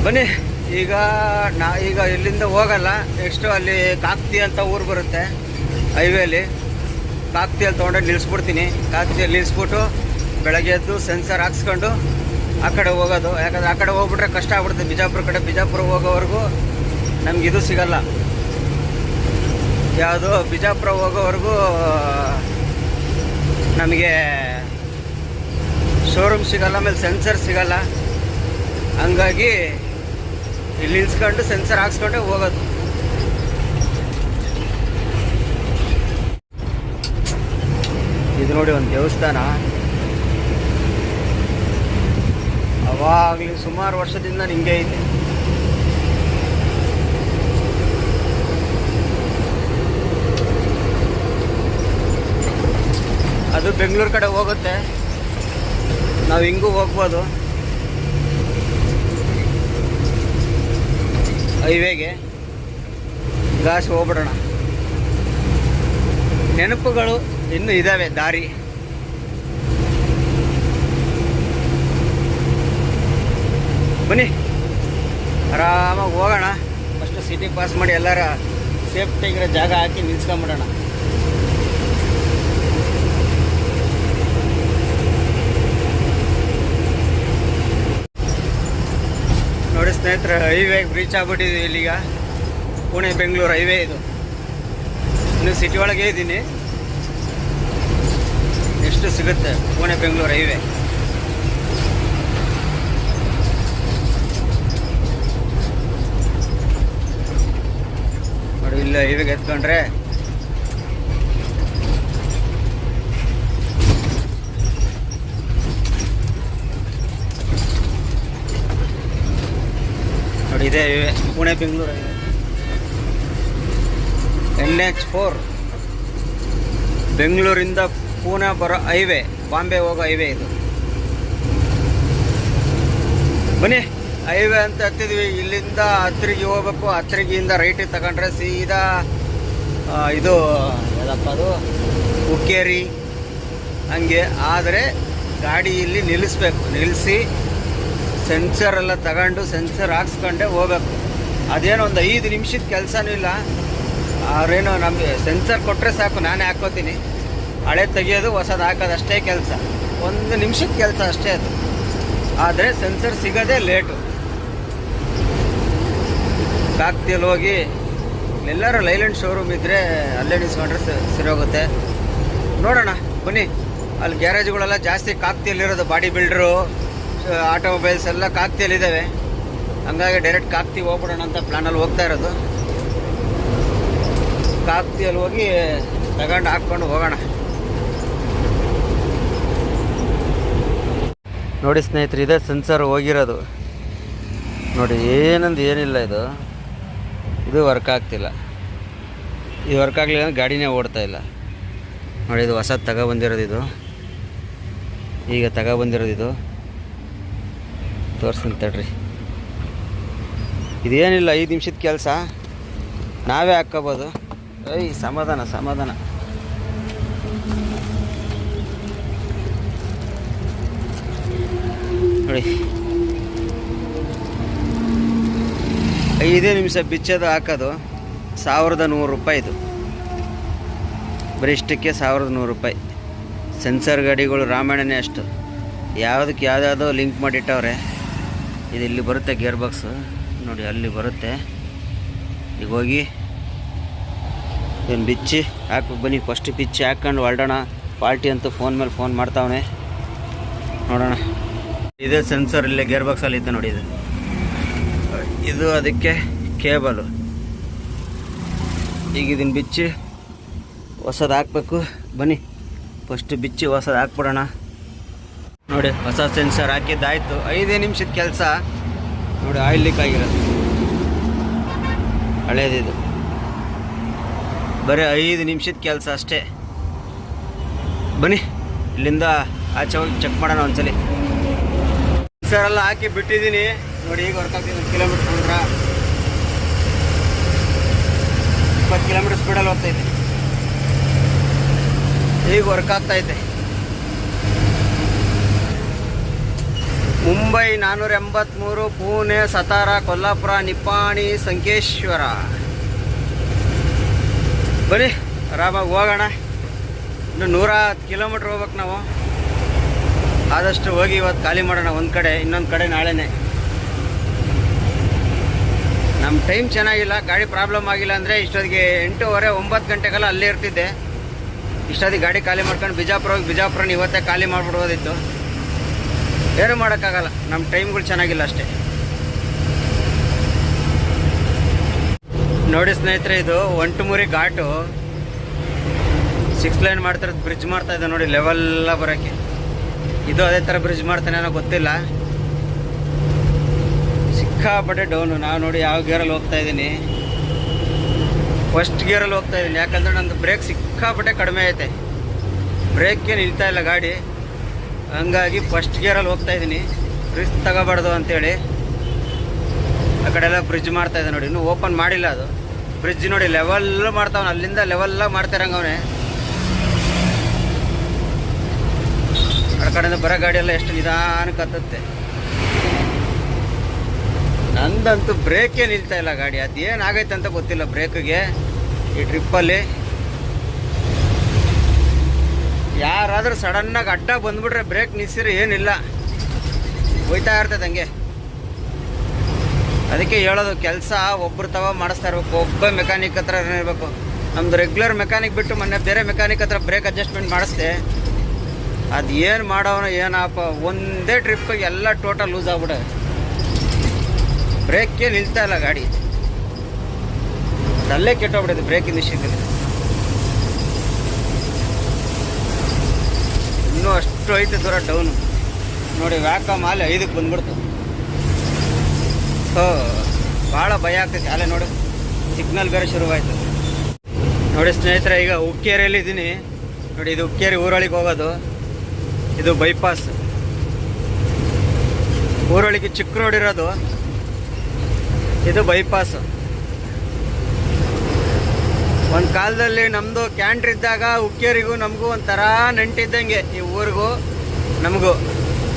ಬನ್ನಿ, ಈಗ ನಾ, ಈಗ ಇಲ್ಲಿಂದ ಹೋಗಲ್ಲ, ನೆಕ್ಸ್ಟು ಅಲ್ಲಿ ಕಾಕ್ತಿ ಅಂತ ಊರು ಬರುತ್ತೆ, ಹೈವೇಲಿ. ಕಾಕ್ತಿಯಲ್ಲಿ ತೊಗೊಂಡು ನಿಲ್ಲಿಸ್ಬಿಡ್ತೀನಿ. ಕಾಕ್ತಿಯಲ್ಲಿ ನಿಲ್ಲಿಸ್ಬಿಟ್ಟು ಬೆಳಗ್ಗೆ ಎದ್ದು ಸೆನ್ಸರ್ ಹಾಕ್ಸ್ಕೊಂಡು ಆ ಕಡೆ ಹೋಗೋದು. ಯಾಕಂದರೆ ಆ ಕಡೆ ಹೋಗ್ಬಿಟ್ರೆ ಕಷ್ಟ ಆಗ್ಬಿಡುತ್ತೆ. ಬಿಜಾಪುರ ಕಡೆ, ಬಿಜಾಪುರ ಹೋಗೋವರೆಗೂ ನಮ್ಗೆ ಇದು ಸಿಗಲ್ಲ. ಯಾವುದು? ಬಿಜಾಪುರ ಹೋಗೋವರೆಗೂ ನಮಗೆ ಶೋರೂಮ್ ಸಿಗಲ್ಲ, ಆಮೇಲೆ ಸೆನ್ಸರ್ ಸಿಗಲ್ಲ. ಹಂಗಾಗಿ ಇಲ್ಲಿ ನಿಲ್ಸ್ಕೊಂಡು ಸೆನ್ಸರ್ ಹಾಕ್ಸ್ಕೊಂಡೆ ಹೋಗೋದು. ಇದು ನೋಡಿ ಒಂದು ದೇವಸ್ಥಾನ. ಅವಾಗಲಿ ಸುಮಾರು ವರ್ಷದಿಂದ ನಿಂಗೆ ಇದೆ ಅದು ಬೆಂಗಳೂರು ಕಡೆ ಹೋಗುತ್ತೆ. ನಾವು ಹಿಂಗೂ ಹೋಗ್ಬೋದು. ಹೈವೇಗೆ. ಗಾಸ್ ಹೋಗ್ಬಿಡೋಣ. ನೆನಪುಗಳು ಇನ್ನು ಇದ್ದಾವೆ ದಾರಿ. ಬನ್ನಿ. ಆರಾಮಾಗಿ ಹೋಗೋಣ. ಫಸ್ಟ್ ಸಿಟಿ ಪಾಸ್ ಮಾಡಿ ಎಲ್ಲರ ಸೇಫ್ಟಿಗಿರೋ ಜಾಗ ಹಾಕಿ ನಿಲ್ಸ್ಕೊಂಬಿಡೋಣ. ನೋಡಿ ಸ್ನೇಹಿತರೆ ಹೈವೇ ಬ್ರೀಚ್ ಆಗ್ಬಿಟ್ಟಿದ್ದೀವಿ ಇಲ್ಲಿಗ. ಪುಣೆ, ಬೆಂಗಳೂರು ಹೈವೇ ಇದು. ಇನ್ನು ಸಿಟಿ ಒಳಗೆ ಇದ್ದೀನಿ ಎಷ್ಟು ಸಿಗುತ್ತೆ? ಪುಣೆ, ಬೆಂಗಳೂರು ಹೈವೇ. ನೋಡಿ, ಇಲ್ಲ, ಹೈವೇಗೆ ಎತ್ಕೊಂಡ್ರೆ. ನೋಡಿ, ಇದೆ highway. Pune, Bengaluru highway. N H four ಬೆಂಗಳೂರಿಂದ ಪೂನಾ ಬರೋ ಹೈವೆ, ಬಾಂಬೆ ಹೋಗೋ ಹೈವೇ ಇದು. ಬನ್ನಿ, ಹೈವೇ ಅಂತ ಹತ್ತಿದ್ವಿ ಇಲ್ಲಿಂದ ಹತ್ರಿಗೆ ಹೋಗ್ಬೇಕು. ಹತ್ರಿಗಿಂದ ರೈಟಿಗೆ ತಗೊಂಡ್ರೆ ಸೀದಾ ಇದು, ಏನಪ್ಪ ಅದು? ಹುಕ್ಕೇರಿ ಹಂಗೆ. ಆದರೆ ಗಾಡಿ ಇಲ್ಲಿ ನಿಲ್ಲಿಸ್ಬೇಕು. ನಿಲ್ಲಿಸಿ ಸೆನ್ಸರ್ ಎಲ್ಲ ತಗೊಂಡು ಸೆನ್ಸರ್ ಹಾಕ್ಸ್ಕೊಂಡೆ ಹೋಗ್ಬೇಕು. ಅದೇನೋ ಒಂದು ಐದು ನಿಮಿಷದ ಕೆಲಸನೂ ಇಲ್ಲ. ಅವ್ರೇನೋ ನಮಗೆ ಸೆನ್ಸರ್ ಕೊಟ್ಟರೆ ಸಾಕು. ನಾನೇ ಹಾಕೋತೀನಿ ಹಳೆ ತೆಗೆಯೋದು ಹೊಸದು ಹಾಕೋದು ಅಷ್ಟೇ ಕೆಲಸ. ಒಂದು ನಿಮಿಷದ ಕೆಲಸ ಅಷ್ಟೇ ಅದು. ಆದರೆ ಸೆನ್ಸರ್ ಸಿಗೋದೇ ಲೇಟು ಕಾಕ್ತಿಯಲ್ಲಿ ಹೋಗಿ ಎಲ್ಲರೂ ಲೈಲ್ಯಾಂಡ್ ಶೋರೂಮ್ ಇದ್ದರೆ ಅಲ್ಲೇ ನಿಲ್ಸ್ಕೊಂಡ್ರೆ ಸ- ಸರಿ ಹೋಗುತ್ತೆ. ನೋಡೋಣ, ಬನ್ನಿ. ಅಲ್ಲಿ ಗ್ಯಾರೇಜ್ಗಳೆಲ್ಲ ಜಾಸ್ತಿ ಕಾಕ್ತಿಯಲ್ಲಿರೋದು ಬಾಡಿ ಬಿಲ್ಡ್ರು ಆಟೋಮೊಬೈಲ್ಸ್ ಎಲ್ಲ ಕಾಕ್ತಿಯಲ್ಲಿದ್ದಾವೆ ಹಂಗಾಗಿ ಡೈರೆಕ್ಟ್ ಕಾಕ್ತಿ ಹೋಗ್ಬಿಡೋಣ ಅಂತ ಪ್ಲ್ಯಾನಲ್ಲಿ ಹೋಗ್ತಾ ಇರೋದು. ಕಾಕ್ತಿಯಲ್ಲಿ ಹೋಗಿ ತಗೊಂಡು ಹಾಕ್ಕೊಂಡು ಹೋಗೋಣ. ನೋಡಿ ಸ್ನೇಹಿತರೆ, ಇದೆ ಸೆನ್ಸರ್ ಹೋಗಿರೋದು. ನೋಡಿ, ಏನಂದು ಏನಿಲ್ಲ ಇದು. ಇದು ವರ್ಕ್ ಆಗ್ತಿಲ್ಲ. ಇದು ವರ್ಕ್ ಆಗಲಿಲ್ಲ ಅಂದರೆ ಗಾಡಿನೇ ಓಡ್ತಾ ಇಲ್ಲ. ನೋಡಿ, ಇದು ಹೊಸದು ತಗೊಬಂದಿರೋದು ಇದು. ಈಗ ತಗೊಬಂದಿರೋದು ಇದು. ತೋರಿಸ್ತೀನಿ ತಡ್ರಿ. ಇದೇನಿಲ್ಲ, ಐದು ನಿಮಿಷದ ಕೆಲಸ. ನಾವೇ ಹಾಕ್ಕೋಬೋದು. ಐ ಸಮಾಧಾನ ಸಮಾಧಾನ. ನೋಡಿ ಐದೇ ನಿಮಿಷ ಬಿಚ್ಚೋದು ಹಾಕೋದು. ಸಾವಿರದ ನೂರು ರೂಪಾಯಿ ಇದು. ಬ್ರಿಷ್ಟಕ್ಕೆ ಸಾವಿರದ ನೂರು ರೂಪಾಯಿ. ಸೆನ್ಸರ್ ಗಾಡಿಗಳು ರಾಮಾಯಣನೇ ಅಷ್ಟು. ಯಾವುದಕ್ಕೆ ಯಾವುದ್ಯಾವುದೋ ಲಿಂಕ್ ಮಾಡಿಟ್ಟವ್ರೆ. ಇದು ಇಲ್ಲಿ ಬರುತ್ತೆ ಗೇರ್ ಬಾಕ್ಸು ನೋಡಿ, ಅಲ್ಲಿ ಬರುತ್ತೆ. ಈಗ ಹೋಗಿ. ಇದನ್ನು ಬಿಚ್ಚಿ ಹಾಕಿ. ಬನ್ನಿ ಫಸ್ಟ್ ಬಿಚ್ಚಿ ಹಾಕ್ಕೊಂಡು ಹೊರಡೋಣ. ಪಾರ್ಟಿ ಅಂತೂ ಫೋನ್ ಮೇಲೆ ಫೋನ್ ಮಾಡ್ತಾವನೆ. ನೋಡೋಣ. ಇದೇ ಸೆನ್ಸರ್ ಇಲ್ಲೇ ಗೇರ್ ಬಾಕ್ಸಲ್ಲಿ ಇತ್ತು ನೋಡಿ ಇದು. ಇದು ಅದಕ್ಕೆ ಕೇಬಲು ಈಗ ಇದನ್ನು ಬಿಚ್ಚಿ ಹೊಸದು ಹಾಕ್ಬೇಕು. ಬನ್ನಿ. ಫಸ್ಟ್ ಬಿಚ್ಚಿ ಹೊಸದು ಹಾಕ್ಬಿಡೋಣ. ನೋಡಿ, ಹೊಸ ಸೆನ್ಸರ್ ಹಾಕಿದ್ದಾಯ್ತು. ಐದೇ ನಿಮಿಷದ ಕೆಲಸ. ನೋಡಿ ಆಯಿಲ್ ಲೀಕ್ ಆಗಿರೋದು ಹಳೇದಿದು. ಬರೀ ಐದು ನಿಮಿಷದ ಕೆಲಸ ಅಷ್ಟೇ. ಬನ್ನಿ, ಇಲ್ಲಿಂದ ಆಚೆ ಹೋಗಿ ಚೆಕ್ ಮಾಡೋಣ ಒಂದ್ಸಲಿ. ಸರ್ ಎಲ್ಲ ಹಾಕಿ ಬಿಟ್ಟಿದ್ದೀನಿ. ನೋಡಿ, ಈಗ ವರ್ಕ್ ಒಂದು ಕಿಲೋಮೀಟರ್ ನೋಡ್ರ ಇಪ್ಪತ್ತು ಕಿಲೋಮೀಟರ್ ಸ್ಪೀಡಲ್ಲಿ ಹೋಗ್ತೈತೆ ಈಗ ವರ್ಕ್ ಐತೆ ಮುಂಬೈ ನಾನ್ನೂರ ಎಂಬತ್ತ್ಮೂರು ಪುಣೆ, ಸತಾರ, ಕೊಲ್ಲಾಪುರ, ನಿಪ್ಪಾಣಿ, ಸಂಕೇಶ್ವರ. ಬರೀ ಆರಾಮಾಗಿ ಹೋಗೋಣ. ಇನ್ನು ನೂರ ಹತ್ತು ಕಿಲೋಮೀಟ್ರ್ ಹೋಗ್ಬೇಕು ನಾವು. ಆದಷ್ಟು ಹೋಗಿ ಇವತ್ತು ಖಾಲಿ ಮಾಡೋಣ ಒಂದು ಕಡೆ, ಇನ್ನೊಂದು ಕಡೆ ನಾಳೆನೇ. ನಮ್ಮ ಟೈಮ್ ಚೆನ್ನಾಗಿಲ್ಲ, ಗಾಡಿ ಪ್ರಾಬ್ಲಮ್ ಆಗಿಲ್ಲ ಅಂದರೆ ಇಷ್ಟೊತ್ತಿಗೆ ಎಂಟೂವರೆ ಒಂಬತ್ತು ಗಂಟೆಗೆಲ್ಲ ಅಲ್ಲೇ ಇರ್ತಿದ್ದೆ. ಇಷ್ಟೊತ್ತಿಗೆ ಗಾಡಿ ಖಾಲಿ ಮಾಡ್ಕೊಂಡು ಬಿಜಾಪುರ ಹೋಗಿ ಬಿಜಾಪುರನ ಇವತ್ತೇ ಖಾಲಿ ಮಾಡಿಬಿಡ್ಬೋದಿತ್ತು ಏನು ಮಾಡೋಕ್ಕಾಗಲ್ಲ ನಮ್ಮ ಟೈಮ್ಗಳು ಚೆನ್ನಾಗಿಲ್ಲ ಅಷ್ಟೇ. ನೋಡಿ ಸ್ನೇಹಿತರೆ, ಇದು ಒಂಟುಮುರಿ ಘಾಟು. ಸಿಕ್ಸ್ ಲೈನ್ ಮಾಡ್ತಿರೋದು, ಬ್ರಿಡ್ಜ್ ಮಾಡ್ತಾ ಇದೆ ನೋಡಿ ಲೆವೆಲ್ಲ ಬರೋಕ್ಕೆ. ಇದು ಅದೇ ಥರ ಬ್ರಿಡ್ಜ್ ಮಾಡ್ತಾನೆ ಅನ್ನೋ ಗೊತ್ತಿಲ್ಲ. ಸಿಕ್ಕಾಪಟ್ಟೆ ಡೌನು ನಾವು ನೋಡಿ ಯಾವ ಗೇರಲ್ಲಿ ಹೋಗ್ತಾ ಇದ್ದೀನಿ ಫಸ್ಟ್ ಗೇರಲ್ಲಿ ಹೋಗ್ತಾ ಇದ್ದೀನಿ ಯಾಕಂದರೆ ನಂದು ಬ್ರೇಕ್ ಸಿಕ್ಕಾಪಟ್ಟೆ ಕಡಿಮೆ ಐತೆ. ಬ್ರೇಕ್ಗೆ ನಿಲ್ತಾ ಇಲ್ಲ ಗಾಡಿ. ಹಂಗಾಗಿ ಫಸ್ಟ್ ಗೇರಲ್ಲಿ ಹೋಗ್ತಾ ಇದ್ದೀನಿ ರಿಸ್ಕ್ ತಗೋಬಾರ್ದು ಅಂತೇಳಿ. ಆ ಕಡೆ ಎಲ್ಲ ಬ್ರಿಡ್ಜ್ ಮಾಡ್ತಾ ಇದೆ ನೋಡಿ. ಇನ್ನೂ ಓಪನ್ ಮಾಡಿಲ್ಲ ಅದು. ಬ್ರಿಡ್ಜ್ ನೋಡಿ ಲೆವೆಲ್ ಮಾಡ್ತಾವನು. ಅಲ್ಲಿಂದ ಲೆವೆಲ್ಲ ಮಾಡ್ತಾರಂಗೆ ಅವನೇ. ಆ ಕಡೆಯಿಂದ ಬರೋ ಎಲ್ಲ ಎಷ್ಟು ನಿಧಾನಕ್ಕೆ ಹತ್ತುತ್ತೆ. ನಂದಂತೂ ಬ್ರೇಕೇ ನಿಲ್ತಾ ಇಲ್ಲ ಗಾಡಿ. ಅದೇನಾಗೈತೆ ಅಂತ ಗೊತ್ತಿಲ್ಲ ಬ್ರೇಕ್ಗೆ ಈ ಟ್ರಿಪ್ಪಲ್ಲಿ. ಯಾರಾದರೂ ಸಡನ್ನಾಗಿ ಅಡ್ಡ ಬಂದ್ಬಿಟ್ರೆ ಬ್ರೇಕ್ ನಿಲ್ಸಿದ್ರೆ ಏನಿಲ್ಲ. ಹೋಯ್ತಾ ಇರ್ತದೆ ಹಂಗೆ ಅದಕ್ಕೆ ಹೇಳೋದು ಕೆಲಸ ಒಬ್ರು ತವ ಮಾಡಿಸ್ತಾ ಇರ್ಬೇಕು, ಒಬ್ಬ ಮೆಕ್ಯಾನಿಕ್ ಹತ್ರ ಇರಬೇಕು. ನಮ್ದು ರೆಗ್ಯುಲರ್ ಮೆಕ್ಯಾನಿಕ್ ಬಿಟ್ಟು ಮೊನ್ನೆ ಬೇರೆ ಮೆಕ್ಯಾನಿಕ್ ಹತ್ರ ಬ್ರೇಕ್ ಅಡ್ಜಸ್ಟ್ಮೆಂಟ್ ಮಾಡಿಸ್ದೆ. ಅದು ಏನು ಮಾಡೋನು ಏನಪ್ಪ ಒಂದೇ ಟ್ರಿಪ್ ಎಲ್ಲ ಟೋಟಲ್ ಲೂಸ್ ಆಗ್ಬಿಡ ಬ್ರೇಕೇ ನಿಲ್ತಾ ಇಲ್ಲ ಗಾಡಿ. ಅಲ್ಲೇ ಕೆಟ್ಟೋಗ್ಬಿಟ್ಟಿದೆ ಬ್ರೇಕಿನ ವಿಷಯದಲ್ಲಿ ಇನ್ನೂ ಅಷ್ಟು ಐತೆ ದೂರ ಡೌನು ನೋಡಿ ವ್ಯಾಕಮ್ ಮಾಲೆ ಐದಕ್ಕೆ ಬಂದ್ಬಿಡ್ತು. ಸೊ ಭಾಳ ಭಯ ಆಗ್ತೈತೆ. ಅಲ್ಲೇ ನೋಡಿ ಸಿಗ್ನಲ್ ಬೇರೆ ಶುರುವಾಯಿತು. ನೋಡಿ ಸ್ನೇಹಿತರೆ, ಈಗ ಉಕ್ಕೇರಿಯಲ್ಲಿ ಇದ್ದೀನಿ ನೋಡಿ, ಇದು ಉಕ್ಕೇರಿ ಊರೊಳಗೆ ಹೋಗೋದು. ಇದು ಬೈಪಾಸ್. ಊರೊಳಗೆ ಚಿಕ್ಕ ರೋಡ್ ಇರೋದು. ಇದು ಬೈಪಾಸ್. ಒಂದು ಕಾಲದಲ್ಲಿ ನಮ್ಮದು ಕ್ಯಾಂಟ್ರ್ ಇದ್ದಾಗ ಉಕ್ಕೇರಿಗೂ ನಮಗೂ ಒಂಥರ ನಂಟಿದ್ದಂಗೆ ಈ ಊರಿಗೂ, ನಮಗೂ.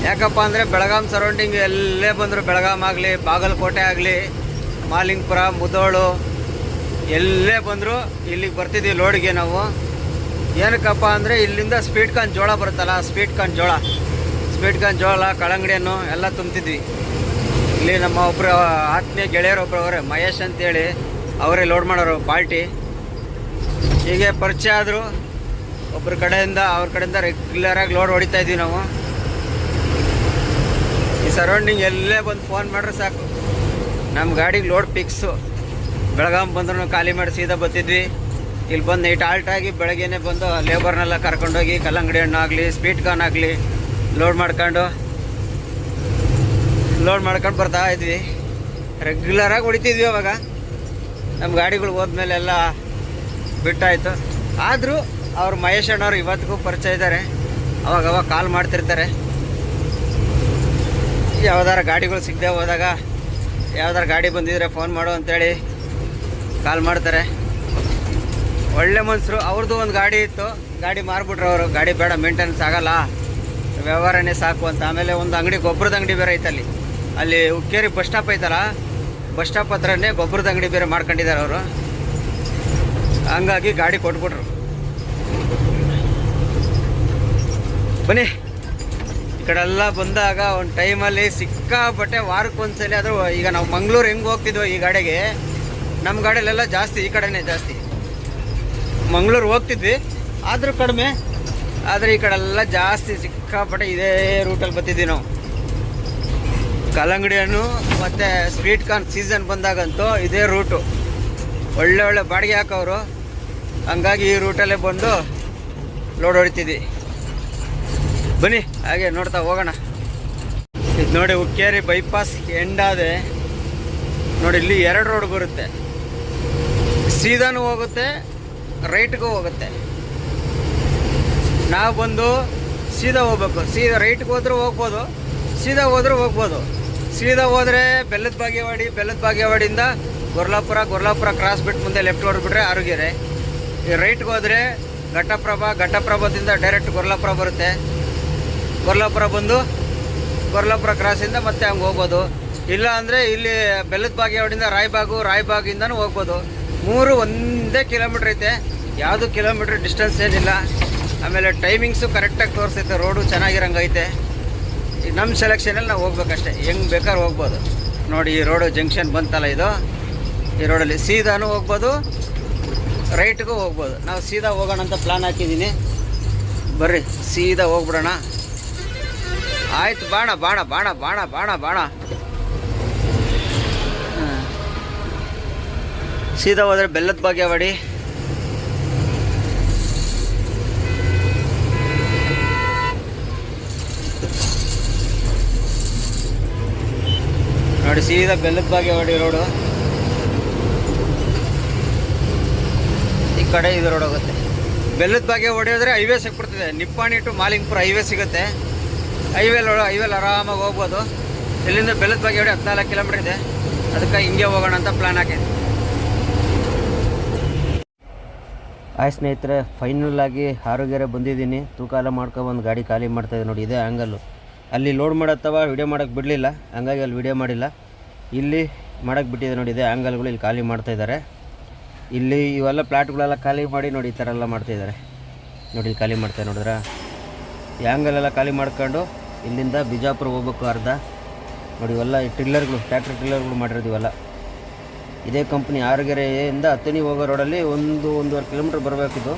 ಯಾಕಪ್ಪ ಅಂದರೆ ಬೆಳಗಾಂ ಸರೌಂಡಿಂಗ್ ಎಲ್ಲೇ ಬಂದರು, ಬೆಳಗಾಂ ಆಗಲಿ, ಬಾಗಲಕೋಟೆ ಆಗಲಿ, ಮಾಲಿಂಗ್ಪುರ, ಮುದೋಳು, ಎಲ್ಲೇ ಬಂದರೂ ಇಲ್ಲಿಗೆ ಬರ್ತಿದ್ವಿ ಲೋಡ್ಗೆ ನಾವು. ಏನಕ್ಕಪ್ಪ ಅಂದರೆ ಇಲ್ಲಿಂದ ಸ್ಪೀಡ್ ಕಾರ್ನ್ ಜೋಳ ಬರುತ್ತಲ್ಲ ಸ್ವೀಟ್ ಕಾರ್ನ್ ಜೋಳ. ಸ್ವೀಟ್ ಕಾರ್ನ್ ಜೋಳ ಕಳಂಗಡಿ ಎಲ್ಲ ತುಂಬ್ತಿದ್ವಿ. ಇಲ್ಲಿ ನಮ್ಮ ಒಬ್ಬರು ಆತ್ಮೀಯ ಗೆಳೆಯರೊಬ್ಬರು ಅವರೇ, ಮಹೇಶ್ ಅಂತೇಳಿ ಅವರೇ ಲೋಡ್ ಮಾಡೋರು ಪಾಲ್ಟಿ ಹೀಗೆ ಪರಿಚಯ ಆದರೂ. ಒಬ್ಬರ ಕಡೆಯಿಂದ, ಅವ್ರ ಕಡೆಯಿಂದ ರೆಗ್ಯುಲರಾಗಿ ಲೋಡ್ ಹೊಡಿತಾ ಇದ್ವಿ ನಾವು. ಈ ಸರೌಂಡಿಂಗ್ ಎಲ್ಲೇ ಬಂದು ಫೋನ್ ಮಾಡ್ರೆ ಸಾಕು. ನಮ್ಮ ಗಾಡಿಗೆ ಲೋಡ್ ಫಿಕ್ಸು ಬೆಳಗಾಮ್ ಬಂದ್ರು ಖಾಲಿ ಮಾಡಿ ಸೀದಾ ಬರ್ತಿದ್ವಿ. ಇಲ್ಲಿ ಬಂದು ನೈಟ್ ಆಲ್ಟ್ ಆಗಿ ಬೆಳಗ್ಗೆನೆ ಬಂದು ಲೇಬರ್ನೆಲ್ಲ ಕರ್ಕೊಂಡೋಗಿ ಕಲ್ಲಂಗಡಿ ಹಣ್ಣು ಆಗಲಿ ಸ್ವೀಟ್ ಕಾರ್ನ್ ಆಗಲಿ ಲೋಡ್ ಮಾಡ್ಕೊಂಡು ಲೋಡ್ ಮಾಡ್ಕೊಂಡು ಬರ್ತಾ ಇದ್ವಿ. ರೆಗ್ಯುಲರಾಗಿ ಹೊಡಿತಿದ್ವಿ ಅವಾಗ. ನಮ್ಮ ಗಾಡಿಗಳು ಹೋದ್ಮೇಲೆ ಎಲ್ಲ ಬಿಟ್ಟಾಯಿತು. ಆದರೂ ಅವ್ರು ಮಹೇಶ್ ಅಣ್ಣವ್ರು ಇವತ್ತಿಗೂ ಪರಿಚಯ ಇದ್ದಾರೆ. ಅವಾಗ ಅವಾಗ ಕಾಲ್ ಮಾಡ್ತಿರ್ತಾರೆ. ಯಾವ್ದಾರ ಗಾಡಿಗಳು ಸಿಗದೆ ಹೋದಾಗ, ಯಾವ್ದಾರ ಗಾಡಿ ಬಂದಿದ್ರೆ ಫೋನ್ ಮಾಡು ಅಂತೇಳಿ ಕಾಲ್ ಮಾಡ್ತಾರೆ. ಒಳ್ಳೆ ಮನುಷ್ಯರು ಅವ್ರದ್ದು ಒಂದು ಗಾಡಿ ಇತ್ತು. ಗಾಡಿ ಮಾರ್ಬಿಟ್ರು ಅವರು, ಗಾಡಿ ಬೇಡ ಮೇಂಟೆನೆನ್ಸ್ ಆಗಲ್ಲ. ವ್ಯವಹಾರನೇ ಸಾಕು ಅಂತ. ಆಮೇಲೆ ಒಂದು ಅಂಗಡಿ, ಗೊಬ್ಬರದ ಅಂಗಡಿ ಬೇರೆ ಐತಲ್ಲಿ. ಅಲ್ಲಿ ಉಕ್ಕೇರಿ ಬಸ್ ಸ್ಟಾಪ್ ಐತಲ್ಲ, ಬಸ್ ಸ್ಟಾಪ್ ಹತ್ರನೇ ಗೊಬ್ಬರದ ಅಂಗಡಿ ಬೇರೆ ಮಾಡ್ಕೊಂಡಿದ್ದಾರೆ ಅವರು. ಹಂಗಾಗಿ ಗಾಡಿ ಕೊಟ್ಬಿಟ್ರು. ಬನ್ನಿ. ಈ ಕಡೆ ಎಲ್ಲ ಬಂದಾಗ ಒಂದು ಟೈಮಲ್ಲಿ ಸಿಕ್ಕಾಪಟ್ಟೆ ವಾರಕ್ಕೊಂದ್ಸಲಿ ಆದರೂ ಈಗ ನಾವು ಮಂಗಳೂರು ಹೆಂಗೆ ಹೋಗ್ತಿದ್ವೋ ಈ ಗಾಡಿಗೆ ನಮ್ಮ ಗಾಡಿಯಲ್ಲೆಲ್ಲ ಜಾಸ್ತಿ, ಈ ಕಡೆನೇ ಜಾಸ್ತಿ. ಮಂಗಳೂರು ಹೋಗ್ತಿದ್ವಿ. ಆದರೂ ಕಡಿಮೆ. ಆದರೆ ಈ ಕಡೆ ಎಲ್ಲ ಜಾಸ್ತಿ ಸಿಕ್ಕಾಪಟ್ಟೆ ಇದೇ ರೂಟಲ್ಲಿ ಬರ್ತಿದ್ವಿ ನಾವು. ಕಲ್ಲಂಗಡಿ ಹಣ್ಣು ಮತ್ತು ಸ್ವೀಟ್ ಕಾರ್ನ್ ಸೀಸನ್ ಬಂದಾಗಂತೂ ಇದೇ ರೂಟು ಒಳ್ಳೆ ಒಳ್ಳೆ ಬಾಡಿಗೆ ಹಾಕೋರು ಹಂಗಾಗಿ ಈ ರೂಟಲ್ಲೇ ಬಂದು ಲೋಡ್ ಹೊಡಿತಿದ್ವಿ. ಬನ್ನಿ, ಹಾಗೆ ನೋಡ್ತಾ ಹೋಗೋಣ. ಇದು ನೋಡಿ ಉಕ್ಕೇರಿ ಬೈಪಾಸ್ ಎಂಡಾದೆ ನೋಡಿ ಇಲ್ಲಿ ಎರಡು ರೋಡ್ ಬರುತ್ತೆ. ಸೀದಾನು ಹೋಗುತ್ತೆ ರೈಟ್ಗೂ ಹೋಗುತ್ತೆ. ನಾವು ಬಂದು ಸೀದಾ ಹೋಗ್ಬೇಕು. ಸೀದಾ ರೈಟ್ಗೆ ಹೋದ್ರೂ ಹೋಗ್ಬೋದು, ಸೀದಾ ಹೋದ್ರೂ ಹೋಗ್ಬೋದು. ಸೀದಾ ಹೋದರೆ ಬೆಲ್ಲದ ಬಾಗೇವಾಡಿ, ಬೆಲ್ಲದ ಬಾಗೇವಾಡಿಯಿಂದ ಗೊರ್ಲಾಪುರ ಗೊರ್ಲಾಪುರ ಕ್ರಾಸ್ ಬಿಟ್ಟು ಮುಂದೆ ಲೆಫ್ಟ್ ಹೊಡೆದ್ಬಿಟ್ರೆ ಆರೋಗ್ಯರೆ ಈ ರೈಟ್ಗೆ ಹೋದರೆ ಘಟ್ಟಪ್ರಭಾ, ಘಟ್ಟಪ್ರಭಾದಿಂದ ಡೈರೆಕ್ಟ್ ಗೊರ್ಲಾಪುರ ಬರುತ್ತೆ. ಗೊರ್ಲಾಪುರ ಬಂದು ಗೊರ್ಲಾಪುರ ಕ್ರಾಸಿಂದ ಮತ್ತೆ ಹಂಗೆ ಹೋಗ್ಬೋದು. ಇಲ್ಲ ಅಂದರೆ ಇಲ್ಲಿ ಬೆಲ್ಲದ ಬಾಗೇವಾಡಿಯಿಂದ ರಾಯಬಾಗು, ರಾಯಬಾಗಿಂದನೂ ಹೋಗ್ಬೋದು. ಮೂರು ಒಂದೇ ಕಿಲೋಮೀಟ್ರ್ ಐತೆ. ಯಾವುದು ಕಿಲೋಮೀಟ್ರ್ ಡಿಸ್ಟೆನ್ಸ್ ಏನಿಲ್ಲ. ಆಮೇಲೆ ಟೈಮಿಂಗ್ಸು ಕರೆಕ್ಟಾಗಿ ತೋರಿಸೈತೆ ರೋಡು ಚೆನ್ನಾಗಿರಂಗೈತೆ. ಈಗ ನಮ್ಮ ಸೆಲೆಕ್ಷನಲ್ಲಿ ನಾವು ಹೋಗ್ಬೇಕಷ್ಟೇ. ಹೆಂಗೆ ಬೇಕಾದ್ರೆ ಹೋಗ್ಬೋದು. ನೋಡಿ, ಈ ರೋಡು ಜಂಕ್ಷನ್ ಬಂತಲ್ಲ ಇದು. ಈ ರೋಡಲ್ಲಿ ಸೀದಾನು ಹೋಗ್ಬೋದು ರೈಟ್ಗೂ ಹೋಗ್ಬೋದು. ನಾವು ಸೀದಾ ಹೋಗೋಣ ಅಂತ ಪ್ಲಾನ್ ಹಾಕಿದ್ದೀನಿ ಬರ್ರಿ, ಸೀದಾ ಹೋಗ್ಬಿಡೋಣ. ಆಯ್ತು, ಬಾಣ ಬಾಣ ಬಾಣ ಬಾಣ ಬಾಣ ಬಾಣ. ಸೀದಾ ಹೋದ್ರೆ ಬೆಲ್ಲದ ಭಾಗ್ಯವಾಡಿ ನೋಡಿ, ಸೀದಾ ಬೆಲ್ಲದ ಭಾಗ್ಯವಾಡಿ ರೋಡು ಈ ಕಡೆ ಇದು ರೋಡ್ ಹೋಗುತ್ತೆ. ಬೆಲ್ಲದ ಭಾಗ್ಯ ಹೊಡೆಯೋದ್ರೆ ಹೈವೇ ಸಿಕ್ಬಿಡ್ತದೆ. ನಿಪ್ಪಾಣಿ ಟು ಮಾಲಿಂಗ್ಪುರ ಹೈವೇ ಸಿಗುತ್ತೆ. ಹೈವೇಲಿ ಹೈವೇಲಿ ಆರಾಮಾಗಿ ಹೋಗ್ಬೋದು. ಇಲ್ಲಿಂದ ಬೆಲ್ಲದ ಭಾಗ್ಯ ಹೊಡೆ ಹದಿನಾಲ್ಕು ಕಿಲೋಮೀಟರ್ ಇದೆ. ಅದಕ್ಕೆ ಹಿಂಗೆ ಹೋಗೋಣ ಅಂತ ಪ್ಲ್ಯಾನ್ ಹಾಕಿದ್ದೆ. ಆಯ್ ಸ್ನೇಹಿತರೆ ಫೈನಲ್ ಆಗಿ ಆರೋಗ್ಯರೆ ಬಂದಿದ್ದೀನಿ. ತೂಕ ಎಲ್ಲ ಒಂದು ಗಾಡಿ ಖಾಲಿ ಮಾಡ್ತಾಯಿದ್ದೆ ನೋಡಿ, ಇದೇ ಆ್ಯಂಗಲ್ಲು ಅಲ್ಲಿ ಲೋಡ್ ಮಾಡತ್ತವ ವಿಡಿಯೋ ಮಾಡೋಕ್ಕೆ ಬಿಡಲಿಲ್ಲ. ಹಂಗಾಗಿ ಅಲ್ಲಿ ವಿಡಿಯೋ ಮಾಡಿಲ್ಲ. ಇಲ್ಲಿ ಮಾಡೋಕ್ಕೆ ಬಿಟ್ಟಿದೆ ನೋಡಿ, ಇದೇ ಆ್ಯಂಗಲ್ಗಳು ಇಲ್ಲಿ ಖಾಲಿ ಮಾಡ್ತಾಯಿದ್ದಾರೆ ಇಲ್ಲಿ ಇವೆಲ್ಲ ಪ್ಲಾಟ್ಗಳೆಲ್ಲ ಖಾಲಿ ಮಾಡಿ ನೋಡಿ, ಈ ಥರ ಎಲ್ಲ ಮಾಡ್ತಾಯಿದ್ದಾರೆ ನೋಡಿ, ಇಲ್ಲಿ ಖಾಲಿ ಮಾಡ್ತಾರೆ ನೋಡಿದ್ರ? ಈ ಆ್ಯಂಗಲ್ ಎಲ್ಲ ಖಾಲಿ ಮಾಡ್ಕೊಂಡು ಇಲ್ಲಿಂದ ಬಿಜಾಪುರ ಹೋಗ್ಬೇಕು ಅರ್ಧ. ನೋಡಿ, ಇವೆಲ್ಲ ಈ ಟಿಲ್ಲರ್ಗಳು ಟ್ರ್ಯಾಕ್ಟರ್ ಟಿಲ್ಲರ್ಗಳು ಮಾಡಿರೋದು ಇವೆಲ್ಲ. ಇದೇ ಕಂಪ್ನಿ ಆರಗೆರೆಯಿಂದ ಹತ್ತನಿ ಹೋಗೋ ರೋಡಲ್ಲಿ ಒಂದು ಒಂದೂವರೆ ಕಿಲೋಮೀಟ್ರ್ ಬರಬೇಕಿದು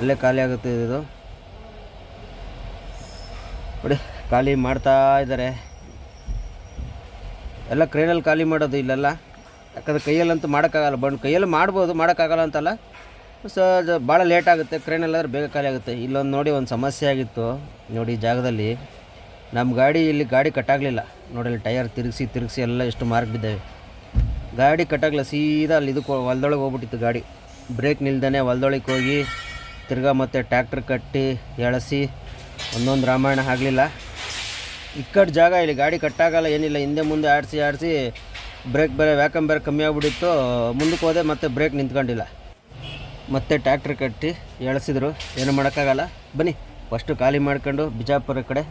ಅಲ್ಲೇ ಖಾಲಿ ಆಗುತ್ತೆ ಇದು. ನೋಡಿ, ಖಾಲಿ ಮಾಡ್ತಾ ಇದ್ದಾರೆ. ಎಲ್ಲ ಕ್ರೇನಲ್ಲಿ ಖಾಲಿ ಮಾಡೋದು ಇಲ್ಲೆಲ್ಲ? ಯಾಕಂದ್ರೆ ಕೈಯಲ್ಲಂತೂ ಮಾಡೋಕ್ಕಾಗಲ್ಲ. ಬಂದು ಕೈಯಲ್ಲಿ ಮಾಡ್ಬೋದು, ಮಾಡೋಕ್ಕಾಗಲ್ಲ ಅಂತಲ್ಲ. ಸೊ ಅದು ಭಾಳ ಲೇಟ್ ಆಗುತ್ತೆ. ಕ್ರೇನಲ್ಲಾದ್ರೆ ಬೇಗ ಖಾಲಿ ಆಗುತ್ತೆ. ಇಲ್ಲೊಂದು ನೋಡಿ, ಒಂದು ಸಮಸ್ಯೆ ಆಗಿತ್ತು. ನೋಡಿ ಜಾಗದಲ್ಲಿ ನಮ್ಮ ಗಾಡಿ, ಇಲ್ಲಿ ಗಾಡಿ ಕಟ್ಟಾಗಲಿಲ್ಲ. ನೋಡಿ ಅಲ್ಲಿ ಟೈರ್ ತಿರುಗಿಸಿ ತಿರುಗಿಸಿ ಎಲ್ಲ ಎಷ್ಟು ಮಾರ್ಕ್ ಬಿದ್ದಾವೆ. ಗಾಡಿ ಕಟ್ಟಾಗಲ್ಲ ಸೀದಾ ಅಲ್ಲಿ ಇದಕ್ಕೆ ಹೊಲ್ದೊಳಗೆ ಹೋಗ್ಬಿಟ್ಟಿತ್ತು ಗಾಡಿ. ಬ್ರೇಕ್ ನಿಲ್ದೇ ಹೊಲ್ದೊಳಗೆ ಹೋಗಿ ತಿರ್ಗಾ ಮತ್ತೆ ಟ್ಯಾಕ್ಟ್ರ್ ಕಟ್ಟಿ ಎಳಸಿ ಒಂದೊಂದು ರಾಮಾಯಣ ಆಗಲಿಲ್ಲ. ಇಕ್ಕಟ್ಟು ಜಾಗ ಇಲ್ಲಿ ಗಾಡಿ ಕಟ್ಟಾಗಲ್ಲ, ಏನಿಲ್ಲ. ಹಿಂದೆ ಮುಂದೆ ಆಡಿಸಿ ಆಡಿಸಿ ಬ್ರೇಕ್ ಬೇರೆ ವ್ಯಾಕಮ್ ಬೇರೆ ಕಮ್ಮಿ ಆಗ್ಬಿಟ್ಟಿತ್ತು. ಮುಂದಕ್ಕೆ ಹೋದೆ ಮತ್ತೆ ಬ್ರೇಕ್ ನಿಂತ್ಕೊಂಡಿಲ್ಲ. ಮತ್ತೆ ಟ್ಯಾಕ್ಟ್ರ್ ಕಟ್ಟಿ ಎಳಸಿದ್ರು. ಏನು ಮಾಡೋಕ್ಕಾಗಲ್ಲ. ಬನ್ನಿ ಫಸ್ಟು ಖಾಲಿ ಮಾಡ್ಕೊಂಡು ಬಿಜಾಪುರ ಕಡೆ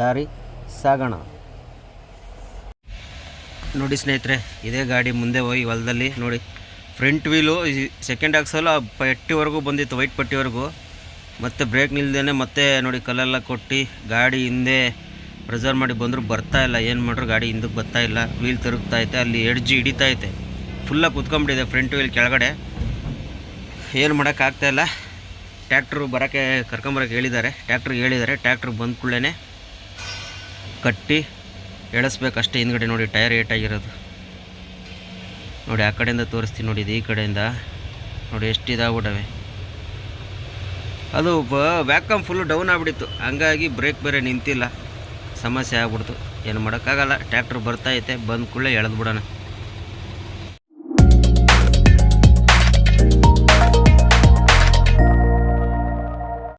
ದಾರಿ ಸಾಗೋಣ. ನೋಡಿ ಸ್ನೇಹಿತರೆ, ಇದೇ ಗಾಡಿ ಮುಂದೆ ಹೋಗಿ ಹೊಲದಲ್ಲಿ ನೋಡಿ. ಫ್ರಂಟ್ ವೀಲು ಸೆಕೆಂಡ್ ಆಕ್ಸಲು ಆ ಪಟ್ಟಿವರೆಗೂ ಬಂದಿತ್ತು ವೈಟ್ ಪಟ್ಟಿವರೆಗೂ. ಮತ್ತೆ ಬ್ರೇಕ್ ನಿಲ್ದೇ ಮತ್ತೆ ನೋಡಿ ಕಲ್ಲೆಲ್ಲ ಕೊಟ್ಟು ಗಾಡಿ ಹಿಂದೆ ಪ್ರೆಸರ್ ಮಾಡಿ ಬಂದರೂ ಬರ್ತಾ ಇಲ್ಲ. ಏನು ಮಾಡ್ರು, ಗಾಡಿ ಹಿಂದಕ್ಕೆ ಬರ್ತಾ ಇಲ್ಲ. ವೀಲ್ ಐತೆ, ಅಲ್ಲಿ ಎಡ್ಜಿ ಹಿಡಿತಾ ಐತೆ. ಫುಲ್ಲಾಗಿ ಕುತ್ಕೊಂಬಿಟ್ಟಿದೆ ಫ್ರಂಟ್ ವೀಲ್ ಕೆಳಗಡೆ. ಏನು ಮಾಡೋಕ್ಕಾಗ್ತಾ ಇಲ್ಲ. ಟ್ಯಾಕ್ಟ್ರು ಬರೋಕ್ಕೆ ಕರ್ಕೊಂಬರೋಕ್ಕೆ ಹೇಳಿದ್ದಾರೆ. ಟ್ಯಾಕ್ಟ್ರಿಗೆ ಹೇಳಿದ್ದಾರೆ. ಟ್ಯಾಕ್ಟ್ರಿಗೆ ಬಂದ ಕೂಡಲೇ ಕಟ್ಟಿ ಎಳಿಸ್ಬೇಕಷ್ಟೇ. ಹಿಂದ್ಗಡೆ ನೋಡಿ ಟೈರ್ ಏಟಾಗಿರೋದು ನೋಡಿ ಆ ಕಡೆಯಿಂದ ತೋರಿಸ್ತೀನಿ ನೋಡಿ ಇದು ಈ ಕಡೆಯಿಂದ. ನೋಡಿ ಎಷ್ಟು ಇದಾಗ್ಬಿಟ್ಟವೆ. ಅದು ವ್ಯಾಕಮ್ ಫುಲ್ಲು ಡೌನ್ ಆಗಿಬಿಟ್ಟಿತ್ತು. ಹಂಗಾಗಿ ಬ್ರೇಕ್ ಬೇರೆ ನಿಂತಿಲ್ಲ. ಸಮಸ್ಯೆ ಆಗ್ಬಿಡ್ತು. ಏನು ಮಾಡೋಕ್ಕಾಗಲ್ಲ. ಟ್ಯಾಕ್ಟ್ರ್ ಬರ್ತಾ ಐತೆ. ಬಂದ ಕೂಡಲೇ ಎಳೆದು ಬಿಡೋಣ